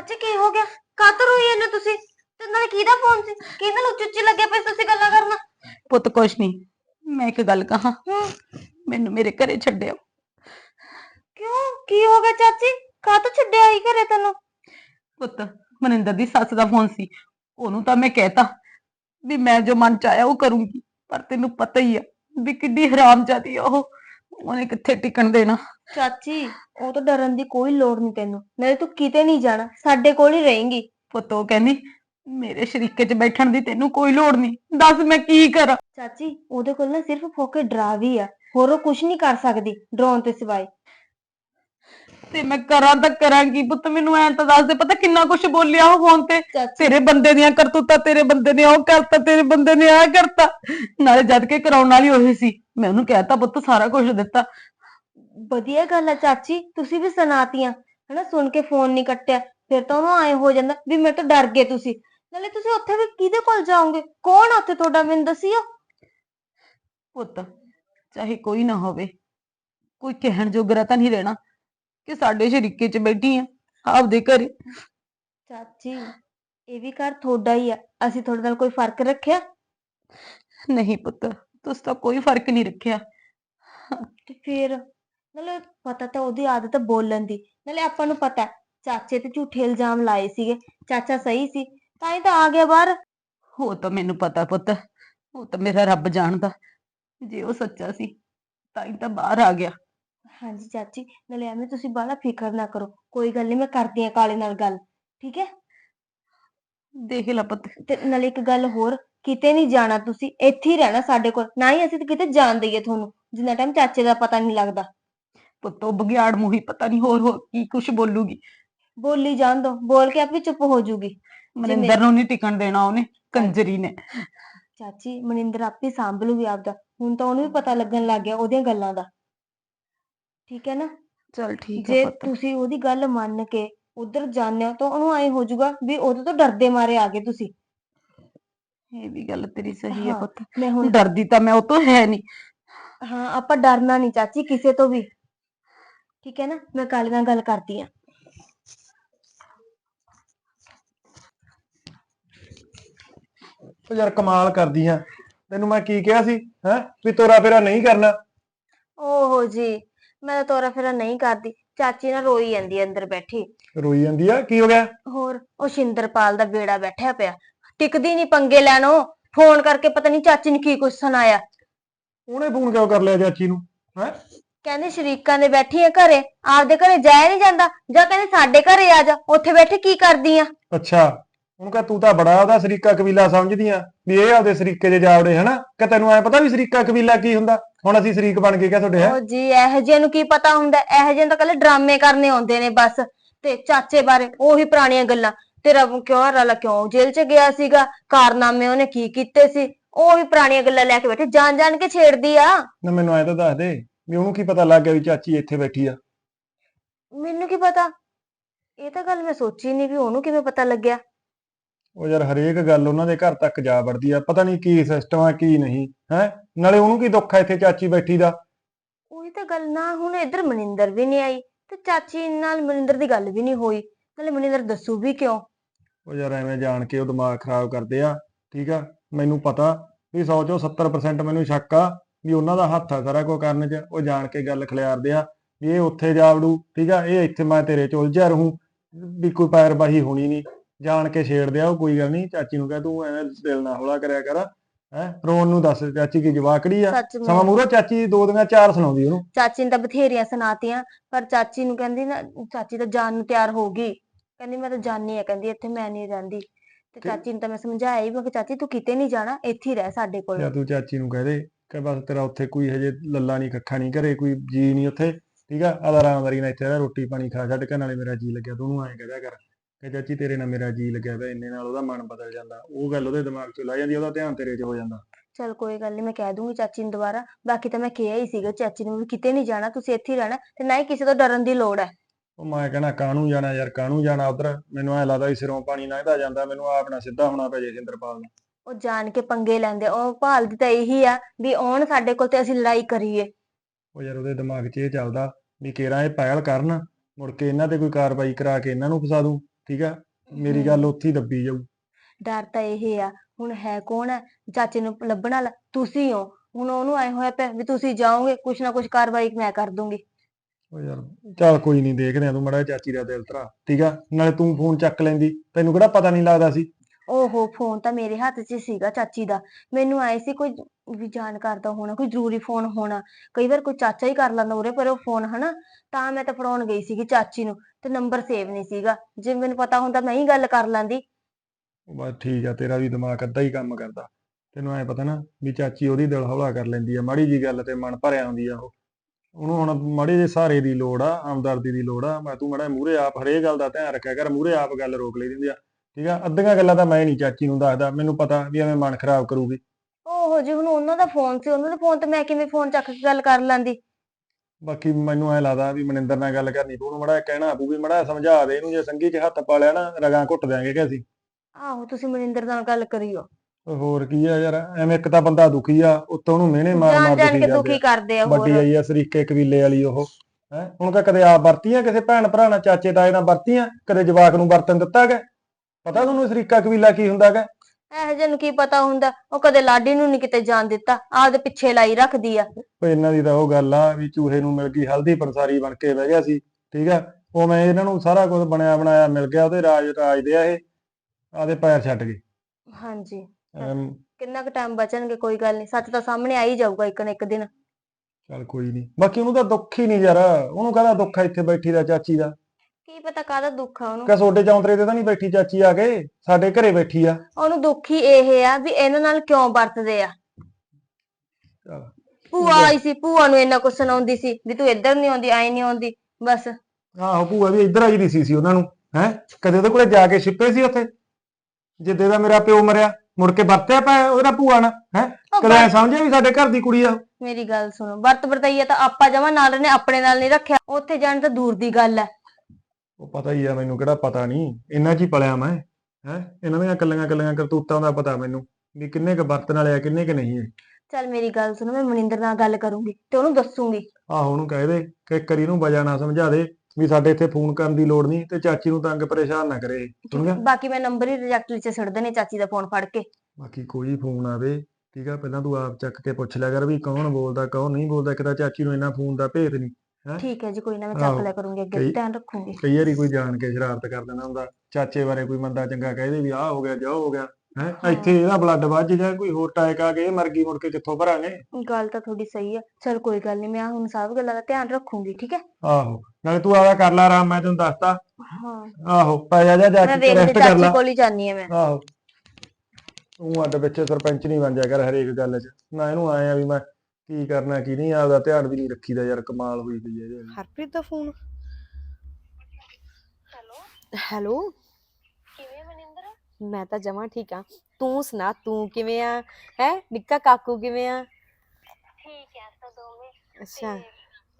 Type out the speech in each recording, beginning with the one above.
ਚਾਚੀ ਕੀ ਹੋ ਗਿਆ? ਕਾਤਰ ਹੋਈ ਇਹਨੇ ਤੁਸੀਂ? ਤੇ ਨਾਲੇ ਕਿਹਦਾ ਫੋਨ ਸੀ? ਕਿਹਦੇ ਨਾਲ ਉੱਚੀ ਲੱਗਿਆ ਪਏ ਸੀ ਤੁਸੀਂ ਗੱਲਾਂ ਕਰਨਾ? ਪੁੱਤ ਕੁਛ ਨਹੀਂ ਮੈਂ ਇੱਕ ਗੱਲ ਕਹਾਂ। ਮੈਨੂੰ ਮੇਰੇ ਘਰੇ ਛੱਡਿਓ। ਕਿਉਂ? ਕੀ ਹੋ ਗਿਆ ਚਾਚੀ? ਕਾਤੋਂ ਛੱਡਿਆ ਹੀ ਘਰੇ ਤੈਨੂੰ? ਪੁੱਤ ਮਨਿੰਦਰ ਦੀ ਸੱਸ ਦਾ ਫੋਨ ਸੀ। ਉਹਨੂੰ ਤਾਂ ਮੈਂ ਕਹਿਤਾ ਵੀ ਮੈਂ ਜੋ ਮਨ ਚ ਆਇਆ ਉਹ ਕਰੂੰਗੀ। ਪਰ ਤੈਨੂੰ ਪਤਾ ਹੀ ਆ ਵੀ ਕਿੱਡੀ ਹਰਾਮਜ਼ਾਦੀ ਆ ਉਹ। ਉਹਨੇ ਕਿੱਥੇ ਟਿਕਣ ਦੇਣਾ? ਚਾਚੀ ਉਹ ਤਾਂ ਡਰਨ ਦੀ ਕੋਈ ਲੋੜ ਨਹੀਂ ਤੈਨੂੰ। ਨਾਲੇ ਤੂੰ ਕਿਤੇ ਨਹੀਂ ਜਾਣਾ ਸਾਡੇ ਕੋਲ ਹੀ ਰਹੇਂਗੀ। ਪੁੱਤ ਉਹ ਕਹਿੰਦੀ ਮੇਰੇ ਸ਼ਰੀਕੇ 'ਚ ਬੈਠਣ ਦੀ ਤੈਨੂੰ ਕੋਈ ਲੋੜ ਨਹੀਂ ਦੱਸ ਮੈਂ ਕੀ ਕਰਾਂ? ਚਾਚੀ ਉਹਦੇ ਕੋਲ ਨਾ ਸਿਰਫ ਫੋਕੇ ਡਰਾ ਵੀ ਆ। ਹੋਰ ਉਹ ਕੁਝ ਨਹੀਂ ਕਰ ਸਕਦੀ ਡਰਾਉਣ ਤੇ ਸਿਵਾਏ। ਤੇ ਮੈਂ ਕਰਾਂ ਤਾਂ ਕਰਾਂਗੀ ਪੁੱਤ ਮੈਨੂੰ ਐਂ ਤਾਂ ਦੱਸ ਦੇ ਪਤਾ ਕਿੰਨਾ ਕੁਝ ਬੋਲਿਆ ਉਹ ਫੋਨ ਤੇ? ਚਾਚੀ। ਤੇਰੇ ਬੰਦੇ ਦੀਆਂ ਕਰਤੂਤਾਂ ਤੇਰੇ ਬੰਦੇ ਨੇ ਉਹ ਕਰਤਾ ਤੇਰੇ ਬੰਦੇ ਨੇ ਆ ਕਰਤਾ। ਨਾਲੇ ਜਦ ਕੇ ਕਰਾਉਣ ਵਾਲੀ ਉਹੀ ਸੀ ਮੈਂ ਉਹਨੂੰ ਕਹਿਤਾ ਪੁੱਤ ਸਾਰਾ ਕੁਝ ਦਿੱਤਾ। ਵਧੀਆ ਗੱਲ ਆ ਚਾਚੀ ਤੁਸੀਂ ਵੀ ਸੁਣਾਤੀਆਂ। ਹਨਾ ਸੁਣ ਕੇ ਫੋਨ ਨਹੀਂ ਕੱਟਿਆ। ਫਿਰ ਤਾਂ ਉਹਨੂੰ ਐ ਹੋ ਜਾਂਦਾ ਵੀ ਮੇਰੇ ਤੋਂ ਡਰ ਗਏ ਤੁਸੀਂ। ਨਾਲੇ ਤੁਸੀਂ ਉੱਥੇ ਵੀ ਕਿਹਦੇ ਕੋਲ ਜਾਓਗੇ? ਕੌਣ ਆ ਉੱਥੇ ਤੁਹਾਡਾ ਮੈਨੂੰ ਦੱਸਿਓ। ਪੁੱਤ ਚਾਹੇ ਕੋਈ ਨਾ ਹੋਵੇ ਕੋਈ ਕਹਿਣ ਜੋਗਰਾ ਤਾਂ ਨਹੀਂ ਰਹਿਣਾ ਕਿ ਸਾਡੇ ਸ਼ਰੀਕੇ 'ਚ ਬੈਠੀ ਆ ਆਪਦੇ ਘਰੇ। ਚਾਚੀ ਇਹ ਵੀ ਘਰ ਤੁਹਾਡਾ ਹੀ ਆ। ਅਸੀਂ ਤੁਹਾਡੇ ਨਾਲ ਕੋਈ ਫ਼ਰਕ ਰੱਖਿਆ? ਨਹੀਂ ਪੁੱਤ ਤੁਸੀਂ ਤਾਂ ਕੋਈ ਫ਼ਰਕ ਨਹੀਂ ਰੱਖਿਆ। ਤੇ ਫਿਰ? ਨਾਲੇ ਪਤਾ ਤਾਂ ਉਹਦੀ ਆਦਤ ਆ ਬੋਲਣ ਦੀ ਨਾਲੇ ਆਪਾਂ ਨੂੰ ਪਤਾ ਹੈ, ਚਾਚੇ ਤੇ ਝੂਠੇ ਇਲਜ਼ਾਮ ਲਾਏ ਸੀਗੇ ਚਾਚਾ ਸਹੀ ਸੀ ਤਾਂ ਹੀ ਤਾਂ ਆ ਗਿਆ ਬਾਹਰ। ਉਹ ਤਾਂ ਮੈਨੂੰ ਪਤਾ ਪੁੱਤ ਉਹ ਤਾਂ ਮੇਰਾ ਰੱਬ ਜਾਣਦਾ ਜੇ ਉਹ ਸੱਚਾ ਸੀ ਤਾਂ ਹੀ ਤਾਂ ਬਾਹਰ ਆ ਗਿਆ। ਹਾਂਜੀ ਚਾਚੀ ਨਾਲੇ ਐਵੇਂ ਤੁਸੀਂ ਬਾਹਲਾ ਫਿਕਰ ਨਾ ਕਰੋ ਕੋਈ ਗੱਲ ਨਹੀਂ ਮੈਂ ਕਰਦੀ ਆ ਕਾਲੇ ਨਾਲ ਗੱਲ ਠੀਕ ਹੈ? ਦੇਖ ਲੈ ਪੁੱਤ। ਤੇ ਨਾਲੇ ਇੱਕ ਗੱਲ ਹੋਰ ਕਿਤੇ ਨਹੀਂ ਜਾਣਾ ਤੁਸੀਂ ਇੱਥੇ ਹੀ ਰਹਿਣਾ ਸਾਡੇ ਕੋਲ ਨਾ ਹੀ ਅਸੀਂ ਤੇ ਕਿਤੇ ਜਾਣ ਦਈਏ ਤੁਹਾਨੂੰ ਜਿੰਨਾ ਟਾਈਮ ਚਾਚੇ ਦਾ ਪਤਾ ਨਹੀਂ ਲੱਗਦਾ। ਪੁੱਤ ਬਗਿਆੜ ਮੂੰਹੀ ਪਤਾ ਨਹੀਂ ਹੋਰ ਹੋਰ ਕੀ ਕੁਛ ਬੋਲੂਗੀ। ਬੋਲੀ ਜਾਣ ਦੋ ਬੋਲ ਕੇ ਆਪੇ ਚੁੱਪ ਹੋ ਜੂਗੀ। ਮਨਿੰਦਰ ਨੂੰ ਨਹੀਂ ਟਿਕਣ ਦੇਣਾ ਉਹਨੇ ਕੰਜਰੀ ਨੇ। ਚਾਚੀ ਮਨਿੰਦਰ ਆਪੇ ਸਾਂਭ ਲੂਗੀ ਆਪਦਾ। ਹੁਣ ਤਾਂ ਉਹਨੂੰ ਵੀ ਪਤਾ ਲੱਗਣ ਲੱਗ ਗਿਆ ਉਹਦੀਆਂ ਗੱਲਾਂ ਦਾ। ਠੀਕ ਹੈ ਨਾ? ਚਲ ਠੀਕ ਜੇ ਹੈ ਪੁੱਤ। ਤੁਸੀਂ ਉਹਦੀ ਗੱਲ ਮੰਨ ਕੇ ਉਧਰ ਜਾਂਦੇ ਹੋ ਤਾਂ ਉਹਨੂੰ ਐ ਹੋ ਜਾਊਗਾ ਵੀ ਉਹਦੇ ਤੋਂ ਡਰਦੇ ਮਾਰੇ ਆ ਗਏ ਤੁਸੀਂ। ਇਹ ਵੀ ਗੱਲ ਤੇਰੀ ਸਹੀ ਹੈ ਹਾਂ, ਪੁੱਤ। ਮੈਂ ਹੁਣ ਡਰਦੀ ਤਾਂ ਮੈਂ ਉਹ ਤੋਂ ਹੈ ਨਹੀਂ ਹਾਂ ਆਪਾਂ ਡਰਨਾ ਨਹੀਂ ਚਾਚੀ ਕਿਸੇ ਤੋਂ ਵੀ। ਠੀਕ ਹੈ ਨਾ? ਮੈਂ ਕਾਲੇ ਨਾਲ ਗੱਲ ਕਰਦੀ ਆ ਉਹ ਯਾਰ ਕਮਾਲ ਕਰਦੀ ਆ। ਤੈਨੂੰ ਮੈਂ ਕੀ ਕਿਹਾ ਸੀ? ਹੈ? ਵੀ ਤੋਰਾ ਫੇਰਾ ਨਹੀਂ ਕਰਨਾ। ਓਹੋ ਜੀ ਮੈਂ ਤਾਂ ਤੋਰਾ ਫੇਰਾ ਨਹੀਂ ਕਰਦੀ। ਚਾਚੀ ਨਾ ਰੋਈ ਜਾਂਦੀ ਹੈ ਅੰਦਰ ਬੈਠੀ। ਰੋਈ ਜਾਂਦੀ ਆ? ਕੀ ਹੋ ਗਿਆ? ਹੋਰ ਉਹ ਸ਼ਿੰਦਰਪਾਲ ਦਾ ਬੇੜਾ ਬੈਠਿਆ ਪਿਆ। ਟਿਕਦੀ ਨਹੀਂ ਪੰਗੇ ਲੈਣੋ ਫੋਨ ਕਰਕੇ ਪਤਾ ਨਹੀਂ ਚਾਚੀ ਨੇ ਕੀ ਕੁਛ ਸੁਣਾਇਆ। ਉਹਨੇ ਫੋਨ ਕਿਉਂ ਕਰ ਲਿਆ ਚਾਚੀ ਨੂੰ? ਹੈ? ਕਹਿੰਦੇ ਸ਼ਰੀਕਾਂ ਦੇ ਬੈਠੀ ਆ ਘਰੇ ਆਪਦੇ ਘਰੇ ਜਾਇਆ ਨਹੀਂ ਜਾਂਦਾ ਜਾਂ ਕਹਿੰਦੇ ਸਾਡੇ ਘਰੇ ਆ ਜਾ ਉੱਥੇ ਬੈਠੇ ਕੀ ਕਰਦੀ ਆ ਅੱਛਾ ਉਹਨੂੰ ਕਹ ਤੂੰ ਤਾਂ ਬੜਾ ਉਹਦਾ ਸਰੀਕਾ ਕਬੀਲਾ ਸਮਝਦੀ ਆ ਵੀ ਇਹ ਆਪਦੇ ਸਰੀਕੇ ਦੇ ਜਾਵੜੇ ਹਨਾ? ਕਿ ਤੈਨੂੰ ਐ ਪਤਾ ਵੀ ਸਰੀਕਾ ਕਬੀਲਾ ਕੀ ਹੁੰਦਾ? ਹੁਣ ਅਸੀਂ ਸਰੀਕ ਬਣ ਗਏ ਕਿਆ ਤੁਹਾਡੇ ਹੈ। ਉਹ ਜੀ ਇਹੋ ਜਿਹੇ ਨੂੰ ਕੀ ਪਤਾ ਹੁੰਦਾ? ਇਹੋ ਜਿਹੇ ਨੂੰ ਤਾਂ ਕੱਲੇ ਡਰਾਮੇ ਕਰਨੇ ਆਉਂਦੇ ਨੇ ਬਸ। ਤੇ ਚਾਚੇ ਬਾਰੇ ਉਹੀ ਪੁਰਾਣੀਆਂ ਗੱਲਾਂ। ਤੇਰਾ ਕਿਉਂ ਰਲਾ ਕਿਉਂ ਜੇਲ੍ਹ 'ਚ ਗਿਆ ਸੀਗਾ? ਕਾਰਨਾਮੇ ਉਹਨੇ ਕੀ ਕੀਤੇ ਸੀ? ਉਹੀ ਪੁਰਾਣੀਆਂ ਗੱਲਾਂ ਲੈ ਕੇ ਬੈਠੇ। ਜਾਣ ਜਾਣ ਕੇ ਛੇੜਦੀ ਆ। ਨਾ ਮੈਨੂੰ ਐ ਤਾਂ ਦੱਸ ਦੇ। ਵੀ ਉਹਨੂੰ ਕੀ ਪਤਾ ਲੱਗ ਗਿਆ ਵੀ ਚਾਚੀ ਇੱਥੇ ਬੈਠੀ ਆ। ਮੈਨੂੰ ਕੀ ਪਤਾ? ਇਹ ਤਾਂ ਗੱਲ ਮੈਂ ਸੋਚੀ ਨਹੀਂ ਵੀ ਉਹਨੂੰ ਕਿਵੇਂ ਪਤਾ ਲੱਗਿਆ। ਉਹ ਯਾਰ ਹਰੇਕ ਗੱਲ ਉਹਨਾਂ ਦੇ ਘਰ ਤੱਕ ਜਾ ਵੜਦੀ ਆ ਪਤਾ ਨਹੀਂ ਕੀ ਸਿਸਟਮ ਆ ਕੀ ਨਹੀਂ ਹੈ? ਨਾਲੇ ਉਹਨੂੰ ਕੀ ਦੁੱਖ ਆ ਇੱਥੇ ਚਾਚੀ ਬੈਠੀ ਦਾ? ਉਹੀ ਤਾਂ ਗੱਲ ਨਾ ਹੁਣ ਇੱਧਰ ਮਨਿੰਦਰ ਵੀ ਨਹੀਂ ਆਈ ਤੇ ਚਾਚੀ ਨਾਲ ਮਨਿੰਦਰ ਦੀ ਗੱਲ ਵੀ ਨਹੀਂ ਹੋਈ। ਨਾਲੇ ਮਨਿੰਦਰ ਦੱਸੂ ਵੀ ਕਿਉਂ? ਉਹ ਯਾਰ ਐਵੇਂ ਜਾਣ ਕੇ ਉਹ ਦਿਮਾਗ ਖਰਾਬ ਕਰਦੇ ਆ ਠੀਕ ਆ? ਮੈਨੂੰ ਪਤਾ ਵੀ 100 ਚੋਂ 70% ਮੈਨੂੰ ਸ਼ੱਕ ਆ ਵੀ ਉਹਨਾਂ ਦਾ ਹੱਥ ਆ ਸਾਰਾ ਕੁਝ ਕਰਨ 'ਚ ਉਹ ਜਾਣ ਕੇ ਗੱਲ ਖਿਲਾਰਦੇ ਆ ਵੀ ਇਹ ਉੱਥੇ ਜਾ ਵੜੂ ਠੀਕ ਆ ਇਹ ਇੱਥੇ ਮੈਂ ਤੇਰੇ ਚ ਉਲਝਿਆ ਰਹੂੰ ਵੀ ਕੋਈ ਪੈਰਵਾਹੀ ਹੋਣੀ ਨਹੀਂ ਜਾਣ ਕੇ ਛੇੜਦੇ ਆ ਉਹ ਕੋਈ ਗੱਲ ਨਹੀਂ ਚਾਚੀ ਨੂੰ ਕਹਿ ਤੂੰ ਐਵੇਂ ਦਿਲ ਨਾ ਹੌਲਾ ਕਰਿਆ ਕਰ ਹੈ ਰੋਣ ਨੂੰ ਦੱਸ ਚਾਚੀ ਕੀ ਜਵਾਕੜੀ ਆ ਸੱਚ ਸਮਾਂ ਮੂਰੋ ਚਾਚੀ ਦੋ ਦੀਆਂ ਚਾਰ ਸੁਣਾਉਂਦੀ ਉਹਨੂੰ। ਚਾਚੀ ਨੇ ਤਾਂ ਬਥੇਰੀਆਂ ਸੁਣਾਤੀਆਂ ਪਰ ਚਾਚੀ ਨੂੰ ਕਹਿੰਦੀ ਨਾ ਚਾਚੀ ਤਾਂ ਜਾਣ ਨੂੰ ਤਿਆਰ ਹੋ ਗਈ ਕਹਿੰਦੀ ਮੈਂ ਤਾਂ ਜਾਣੀ ਆ ਕਹਿੰਦੀ ਇੱਥੇ ਮੈਂ ਨਹੀਂ ਰਹਿੰਦੀ। ਤੇ ਤੇ- ਚਾਚੀ ਨੂੰ ਤਾਂ ਮੈਂ ਸਮਝਾਇਆ ਹੀ ਮੈਂ ਕਿ ਚਾਚੀ ਤੂੰ ਕਿਤੇ ਨਹੀਂ ਜਾਣਾ ਇੱਥੇ ਹੀ ਰਹਿ ਸਾਡੇ ਕੋਲ। ਜਾਂ ਤੂੰ ਚਾਚੀ ਨੂੰ ਕਹਿ ਦੇ ਕਿ ਬਸ ਤੇਰਾ ਉੱਥੇ ਕੋਈ ਹਜੇ ਲੱਲਾ ਨਹੀਂ ਕੱਖਾ ਨਹੀਂ ਘਰੇ ਕੋਈ ਜੀ ਨਹੀਂ ਉੱਥੇ ਠੀਕ ਆ? ਆਰਾਮਦਾਰੀ ਨਾਲ ਇੱਥੇ ਰਹਿ ਰੋਟੀ ਪਾਣੀ ਖਾ ਛੱਡ ਕੇ ਨਾਲੇ ਮੇਰਾ ਜੀ ਲੱਗਿਆ ਤੂੰ ਉਹਨੂੰ ਐਂ ਕਹਿ ਦਿਆ ਕਰ ਕਿ ਚਾਚੀ ਤੇਰੇ ਨਾਲ ਮੇਰਾ ਜੀ ਲੱਗਿਆ ਵਾ ਇੰਨੇ ਨਾਲ ਉਹਦਾ ਮਨ ਬਦਲ ਜਾਂਦਾ ਉਹ ਗੱਲ ਉਹਦੇ ਦਿਮਾਗ 'ਚੋਂ ਲੈ ਜਾਂਦੀ ਉਹਦਾ ਧਿਆਨ ਤੇਰੇ 'ਚ ਹੋ ਜਾਂਦਾ। ਚਲ ਕੋਈ ਗੱਲ ਨਹੀਂ ਮੈਂ ਕਹਿ ਦੂੰਗੀ ਚਾਚੀ ਨੂੰ ਦੁਬਾਰਾ ਬਾਕੀ ਤਾਂ ਮੈਂ ਕਿਹਾ ਹੀ ਸੀਗਾ ਚਾਚੀ ਨੂੰ ਵੀ ਕਿਤੇ ਨਹੀਂ ਜਾਣਾ ਤੁਸੀਂ ਇੱਥੇ ਹੀ ਰਹਿਣਾ ਤੇ ਨਾ ਹੀ ਕਿਸੇ ਤੋਂ ਡਰਨ ਦੀ ਲੋੜ ਹੈ। ਉਹ ਮੈਂ ਕਹਿਣਾ ਕਾਹਨੂੰ ਜਾਣਾ ਯਾਰ ਕਾਹਨੂੰ ਜਾਣਾ ਉਧਰ? ਮੈਨੂੰ ਐ ਲੱਗਦਾ ਵੀ ਸਿਰੋਂ ਪਾਣੀ ਲੰਘਦਾ ਜਾਂਦਾ ਮੈਨੂੰ ਆਪ ਨਾ ਸਿੱਧਾ ਹੋਣਾ ਪੈ ਜੇ ਸਿੰਦਰਪਾਲ ਨੂੰ। ਉਹ ਜਾਣ ਕੇ ਪੰਗੇ ਲੈਂਦੇ ਉਹ ਭਾਲਦੀ ਤਾਂ ਇਹੀ ਆ ਵੀ ਆਉਣ ਸਾਡੇ ਕੋਲ ਤੇ ਅਸੀਂ ਲੜਾਈ ਕਰੀਏ। ਉਹ ਯਾਰ ਉਹਦੇ ਦਿਮਾਗ 'ਚ ਇਹ ਚੱਲਦਾ ਵੀ ਕੇਰਾਂ ਇਹ ਪਹਿਲ ਕਰਨ ਮੁੜ ਕੇ ਇਹਨਾਂ ਤੇ ਕੋਈ ਕਾਰਵਾਈ ਕਰਾ ਕੇ ਇਹਨਾਂ ਨੂੰ ਫਸਾ ਦੂੰ ਠੀਕ ਆ? ਮੇਰੀ ਗੱਲ ਉੱਥੇ ਹੀ ਦੱਬੀ ਜਾਊ। ਡਰ ਤਾਂ ਇਹ ਆ ਹੁਣ ਹੈ ਕੌਣ ਹੈ ਚਾਚੇ ਨੂੰ ਲੱਭਣ ਵਾਲਾ ਤੁਸੀਂ ਹੋ। ਹੁਣ ਉਹਨੂੰ ਆਏ ਹੋਇਆ ਪਿਆ ਵੀ ਤੁਸੀਂ ਜਾਓਗੇ ਕੁਛ ਨਾ ਕੁਛ ਕਾਰਵਾਈ ਮੈਂ ਕਰ ਦੂੰਗੀ। ਓ ਯਾਰ ਚੱਲ ਕੋਈ ਨਹੀਂ ਦੇਖਦੇ ਆ ਤੂੰ ਮੜਾ ਚਾਚੀ ਦਾ ਦਿਲ ਧਰਾ ਠੀਕ ਆ? ਨਾਲੇ ਤੂੰ ਫੋਨ ਚੱਕ ਲੈਂਦੀ ਤੈਨੂੰ ਕਿਹੜਾ ਪਤਾ ਨਹੀਂ ਲੱਗਦਾ ਸੀ? ਓਹੋ ਫੋਨ ਤਾਂ ਮੇਰੇ ਹੱਥ 'ਚ ਸੀਗਾ ਚਾਚੀ ਦਾ। ਮੈਨੂੰ ਆਏ ਸੀ ਕੋਈ ਵੀ ਜਾਣਕਾਰ ਦਾ ਹੋਣਾ, ਕੋਈ ਜ਼ਰੂਰੀ ਫੋਨ ਹੋਣਾ। ਕਈ ਵਾਰ ਕੋਈ ਚਾਚਾ ਹੀ ਕਰ ਲੈਂਦਾ ਉਰੇ, ਪਰ ਉਹ ਫੋਨ ਹਨਾ, ਤਾਂ ਮੈਂ ਤਾਂ ਫੜਾਉਣ ਗਈ ਸੀਗੀ ਚਾਚੀ ਨੂੰ ਤੇ ਨੰਬਰ ਸੇਵ ਨਹੀਂ ਸੀਗਾ। ਜੇ ਮੈਨੂੰ ਪਤਾ ਹੁੰਦਾ ਮੈਂ ਹੀ ਗੱਲ ਕਰ ਲੈਂਦੀ। ਬਸ ਠੀਕ ਆ, ਤੇਰਾ ਵੀ ਦਿਮਾਗ ਅੱਧਾ ਹੀ ਕੰਮ ਕਰਦਾ। ਤੈਨੂੰ ਐ ਪਤਾ ਨਾ ਵੀ ਚਾਚੀ ਉਹਦੀ ਦਿਲ ਹੌਲਾ ਕਰ ਲੈਂਦੀ ਆ, ਮਾੜੀ ਜੀ ਗੱਲ ਤੇ ਮਨ ਭਰਿਆ ਹੁੰਦੀ ਆ ਉਹ। ਉਹਨੂੰ ਹੁਣ ਮਾੜੇ ਜੇ ਸਹਾਰੇ ਦੀ ਲੋੜ ਆ ਹਮਦਰਦੀ ਦੀ ਲੋੜ ਆ। ਮੈਂ ਤੂੰ ਮੜਾ ਮੂਰੇ ਆਪ ਹਰੇ ਗੱਲ ਦਾ ਧਿਆਨ ਰੱਖਿਆ ਕਰ ਮੂਰੇ ਆਪ ਗੱਲ ਰੋਕ ਲਈ ਦਿੰਦੀ ਆ। ਠੀਕ ਆ? ਅੱਧੀਆਂ ਗੱਲਾਂ ਤਾਂ ਮੈਂ ਨਹੀਂ ਚਾਚੀ ਨੂੰ ਦੱਸਦਾ ਮੈਨੂੰ ਪਤਾ ਵੀ ਐਵੇਂ ਮਨ ਖਰਾਬ ਕਰੂਗੀ। ਓਹੋ ਜੀ ਹੁਣ ਉਹਨਾਂ ਦਾ ਫੋਨ ਸੀ ਉਹਨਾਂ ਦੇ ਫੋਨ ਤੇ ਮੈਂ ਕਿਵੇਂ ਫੋਨ ਚੱਕ ਕੇ ਗੱਲ ਕਰ ਲੈਂਦੀ? ਬਾਕੀ ਮੈਨੂੰ ਐ ਲੱਗਦਾ ਵੀ ਮਨਿੰਦਰ ਨਾਲ ਗੱਲ ਕਰਨੀ ਪਊ ਉਹਨੂੰ ਮੜਾ ਕਹਿਣਾ ਪਊ ਵੀ ਮੜਾ ਸਮਝਾ ਦੇ ਇਹਨੂੰ ਜੇ ਸੰਗੀ 'ਚ ਹੱਥ ਪਾ ਲਿਆ ਨਾ ਰਗਾਂ ਘੁੱਟ ਦਿਆਂਗੇ ਕਿ ਅਸੀਂ? ਆਹੋ ਤੁਸੀਂ ਮਨਿੰਦਰ ਨਾਲ ਗੱਲ ਕਰਿਓ। ਹੋਰ ਕੀ ਆ ਯਾਰ ਐਵੇਂ ਇੱਕ ਤਾਂ ਬੰਦਾ ਦੁਖੀ ਆ ਉੱਤੋਂ ਉਹਨੂੰ ਮਿਹਣੇ ਮਾਰ ਜਾਣ ਮਾਰ ਜਾਣ ਕੇ ਦੁਖੀ। ਕਰਦੇ ਆ ਵੱਡੀ ਹੋਰ ਆਈ ਆ ਸਰੀਕੇ ਕਬੀਲੇ ਵਾਲੀ ਉਹ ਹੈ? ਹੁਣ ਕਾ ਕਦੇ ਆਪ ਵਰਤੀਆਂ ਕਿਸੇ ਭੈਣ ਭਰਾ ਨਾਲ ਚਾਚੇ ਤਾਏ ਨਾਲ ਵਰਤੀਆਂ ਕਦੇ ਜਵਾਕ ਨੂੰ ਵਰਤਨ ਦਿੱਤਾ ਗਾ ਪਤਾ ਤੁਹਾਨੂੰ ਸਰੀਕਾ ਕਬੀਲਾ ਕੀ ਹੁੰਦਾ ਗਾ ਇਹੋ ਜਿਹੇ ਨੂੰ ਕੀ ਪਤਾ ਹੁੰਦਾ? ਉਹ ਕਦੇ ਲਾਡੀ ਨੂੰ ਨਹੀਂ ਕਿਤੇ ਜਾਣ ਦਿੱਤਾ ਆਪਦੇ ਪਿੱਛੇ ਲਾਈ ਰੱਖਦੀ ਆ। ਉਹ ਇਹਨਾਂ ਦੀ ਤਾਂ ਉਹ ਗੱਲ ਆ ਵੀ ਚੂਹੇ ਨੂੰ ਮਿਲ ਗਈ ਹਲਦੀ ਪੰਸਾਰੀ ਬਣ ਕੇ ਬਹਿ ਗਿਆ ਸੀ ਠੀਕ ਆ? ਉਹ ਮੈਂ ਇਹਨਾਂ ਨੂੰ ਸਾਰਾ ਕੁਝ ਬਣਿਆ ਬਣਾਇਆ ਮਿਲ ਗਿਆ ਉਹਦੇ ਰਾਜ ਰਾਜ ਦੇ ਆ ਇਹ ਆਦੇ ਪੈਰ ਛੱਡ ਗਏ। ਹਾਂਜੀ। ਐਮ, ਕਿੰਨਾ ਕੁ ਟਾਈਮ ਬਚਣਗੇ ਕੋਈ ਗੱਲ ਨਹੀਂ ਸੱਚ ਤਾਂ ਸਾਹਮਣੇ ਆ ਹੀ ਜਾਊਗਾ ਇੱਕ ਨਾ ਇੱਕ ਦਿਨ। ਚੱਲ ਕੋਈ ਨਹੀਂ ਬਾਕੀ ਉਹਨੂੰ ਤਾਂ ਦੁੱਖ ਹੀ ਨਹੀਂ ਯਾਰ ਉਹਨੂੰ ਕਹਦਾ ਦੁੱਖ ਆ ਇੱਥੇ ਬੈਠੀ ਦਾ ਚਾਚੀ ਦਾ? ਕੀ ਪਤਾ ਕਾਹਦਾ ਦੁੱਖ ਆ ਉਹਨੂੰ? ਕਿ ਛੋਟੇ ਚੌਂਤਰੇ ਤੇ ਤਾਂ ਨਹੀਂ ਬੈਠੀ ਚਾਚੀ ਆ ਕੇ ਸਾਡੇ ਘਰੇ ਬੈਠੀ ਆ। ਉਹਨੂੰ ਦੁੱਖ ਹੀ ਇਹ ਆ ਵੀ ਇਹਨਾਂ ਨਾਲ ਕਿਉਂ ਵਰਤਦੇ ਆ? ਚੱਲ। ਭੂਆ ਆਈ ਸੀ ਭੂਆ ਨੂੰ ਇੰਨਾ ਕੁਛ ਸੁਣਾਉਂਦੀ ਸੀ ਵੀ ਤੂੰ ਇੱਧਰ ਨਹੀਂ ਆਉਂਦੀ ਐ ਨਹੀਂ ਆਉਂਦੀ ਬਸ। ਆਹੋ ਭੂਆ ਵੀ ਇੱਧਰ ਆਈ ਦੀ ਸੀ ਸੀ ਉਹਨਾਂ ਨੂੰ ਹੈ? ਕਦੇ ਉਹਦੇ ਕੋਲੇ ਜਾ ਕੇ ਛਿੱਪੇ ਸੀ ਉੱਥੇ? ਜਿੱਦੇ ਦਾ ਮੇਰਾ ਪਿਓ ਮਰਿਆ ਮੁੜ ਕੇ ਵਰਤਿਆ ਪਿਆ ਉਹਦਾ ਭੂਆ ਨਾਲ ਹੈ? ਉਹ ਕਦੇ ਐ ਸਮਝਿਆ ਵੀ ਸਾਡੇ ਘਰ ਦੀ ਕੁੜੀ ਆ ਉਹ? ਮੇਰੀ ਗੱਲ ਸੁਣੋ ਵਰਤ ਵਰਤਾਈਆ ਤਾਂ ਆਪਾਂ ਜਮਾ ਨਾਲ ਨੇ ਆਪਣੇ ਨਾਲ ਨਹੀਂ ਰੱਖਿਆ। ਉੱਥੇ ਜਾਣ ਤਾਂ ਦੂਰ ਦੀ ਗੱਲ ਹੈ ਉਹ ਪਤਾ ਹੀ ਆ ਮੈਨੂੰ ਕਿਹੜਾ ਪਤਾ ਨਹੀਂ। ਇੰਨਾ ਚ ਹੀ ਪਲਿਆ ਮੈਂ ਹੈ? ਇਹਨਾਂ ਦੀਆਂ ਕੱਲੀਆਂ ਕੱਲੀਆਂ ਕਰਤੂਤਾਂ ਦਾ ਪਤਾ ਮੈਨੂੰ ਵੀ ਕਿੰਨੇ ਕ ਵਰਤਣ ਵਾਲੇ ਆ ਕਿੰਨੇ ਕ ਨਹੀਂ ਚੱਲ ਮੇਰੀ ਗੱਲ ਸੁਣੋ ਮੈਂ ਮਨਿੰਦਰ ਨਾਲ ਗੱਲ ਕਰੂੰਗੀ ਤੇ ਉਹਨੂੰ ਦੱਸੂਗੀ। ਆਹੋ ਉਹਨੂੰ ਕਹਿ ਦੇ ਕਿ ਇੱਕ ਵਾਰੀ ਇਹਨੂੰ ਵਜਾ ਨਾ ਸਮਝਾ ਦੇ ਵੀ ਸਾਡੇ ਇੱਥੇ ਫੋਨ ਕਰਨ ਦੀ ਲੋੜ ਨਹੀਂ ਤੇ ਚਾਚੀ ਨੂੰ ਤੰਗ ਪਰੇਸ਼ਾਨ ਨਾ ਕਰੇ ਸੁਣ ਗਿਆ? ਬਾਕੀ ਮੈਂ ਨੰਬਰ ਹੀ ਰਿਜੈਕਟ ਵਿੱਚ ਛੱਡ ਦੇਣੇ ਚਾਚੀ ਦਾ ਫੋਨ ਫੜ ਕੇ। ਬਾਕੀ ਕੋਈ ਫੋਨ ਆਵੇ ਠੀਕ ਆ? ਪਹਿਲਾਂ ਤੂੰ ਆਪ ਚੱਕ ਕੇ ਪੁੱਛ ਲਿਆ ਕਰ ਵੀ ਕੌਣ ਬੋਲਦਾ ਕੌਣ ਨਹੀਂ ਬੋਲਦਾ ਇੱਕ ਤਾਂ ਚਾਚੀ ਨੂੰ ਇੰਨਾ ਫੋਨ ਦਾ ਭੇਤ ਨਹੀਂ। ਠੀਕ ਹੈ ਜੀ ਕੋਈ ਨਾ ਮੈਂ ਚੱਕ ਆਹੋ। ਲਿਆ ਕਰੂੰਗੀ ਅੱਗੇ ਕਈ- ਧਿਆਨ ਰੱਖੂੰਗੀ। ਕਈ ਵਾਰੀ ਕੋਈ ਜਾਣ ਕੇ ਸ਼ਰਾਰਤ ਕਰ ਦਿੰਦਾ ਹੁੰਦਾ ਚਾਚੇ ਬਾਰੇ ਕੋਈ ਮੰਦਾ ਚੰਗਾ ਕਹਿ ਦੇ ਵੀ ਆਹ ਹੋ ਗਿਆ ਜੋ ਹੋ ਗਿਆ ਹੈ? ਹਾਂ। ਇੱਥੇ ਇਹਦਾ ਬਲੱਡ ਵੱਜ ਜਾ ਕੋਈ ਹੋਰ ਟਾਇਕ ਆ ਕੇ ਇਹ ਮਰ ਗਈ ਮੁੜ ਕੇ ਕਿੱਥੋਂ ਭਰਾਂਗੇ? ਗੱਲ ਤਾਂ ਤੁਹਾਡੀ ਸਹੀ ਹੈ ਚਲ ਕੋਈ ਗੱਲ ਨਹੀਂ ਮੈਂ ਹੁਣ ਸਭ ਗੱਲਾਂ ਦਾ ਧਿਆਨ ਰੱਖੂੰਗੀ ਠੀਕ ਹੈ? ਆਹੋ ਨਾਲੇ ਤੂੰ ਆਦਾ ਕਰ ਲੈ ਆਰਾਮ ਮੈਂ ਤੈਨੂੰ ਦੱਸਤਾ। ਹਾਂ। ਆਹੋ ਪੈ ਜਾ ਜਾ ਜਾ ਮੈਂ ਕੇ ਵੇਖਦੀ ਰੈਸਟ ਕਰ ਚਾਚੀ ਲੈ। ਕੋਲ ਹੀ ਜਾਨੀ ਆ ਮੈਂ। ਆਹੋ। ਤੂੰ ਅੱਡ ਵਿੱਚ ਸਰਪੰਚ ਨਹੀਂ ਬਣ ਜਾ ਕਰ ਹਰੇਕ ਗੱਲ 'ਚ। ਨਾ ਇਹਨੂੰ ਆਏ ਆ ਵੀ ਮੈਂ ਕੀ ਕਰਨਾ ਕੀ ਨਹੀਂ ਆਪਦਾ ਧਿਆਨ ਵੀ ਨਹੀਂ ਰੱਖੀਦਾ ਯਾਰ ਕਮਾਲ ਹੋਈ ਪਈ ਹੈ ਇਹਦੇ ਨਾਲ। ਹਰਪ੍ਰੀਤ ਦਾ ਫੋਨ। ਹੈਲੋ। ਹੈਲੋ। ਕਿਵੇਂ ਮਨਿੰਦਰ? ਮੈਂ ਤਾਂ ਜਮਾਂ ਠੀਕ ਆ ਤੂੰ ਸੁਣਾ ਤੂੰ ਕਿਵੇਂ ਆ? ਹੈ? ਨਿੱਕਾ ਕਾਕੂ ਕਿਵੇਂ ਆ? ਠੀਕ ਹੈ ਤਾਂ ਦੋਵੇਂ। ਅੱਛਾ। ਤੇ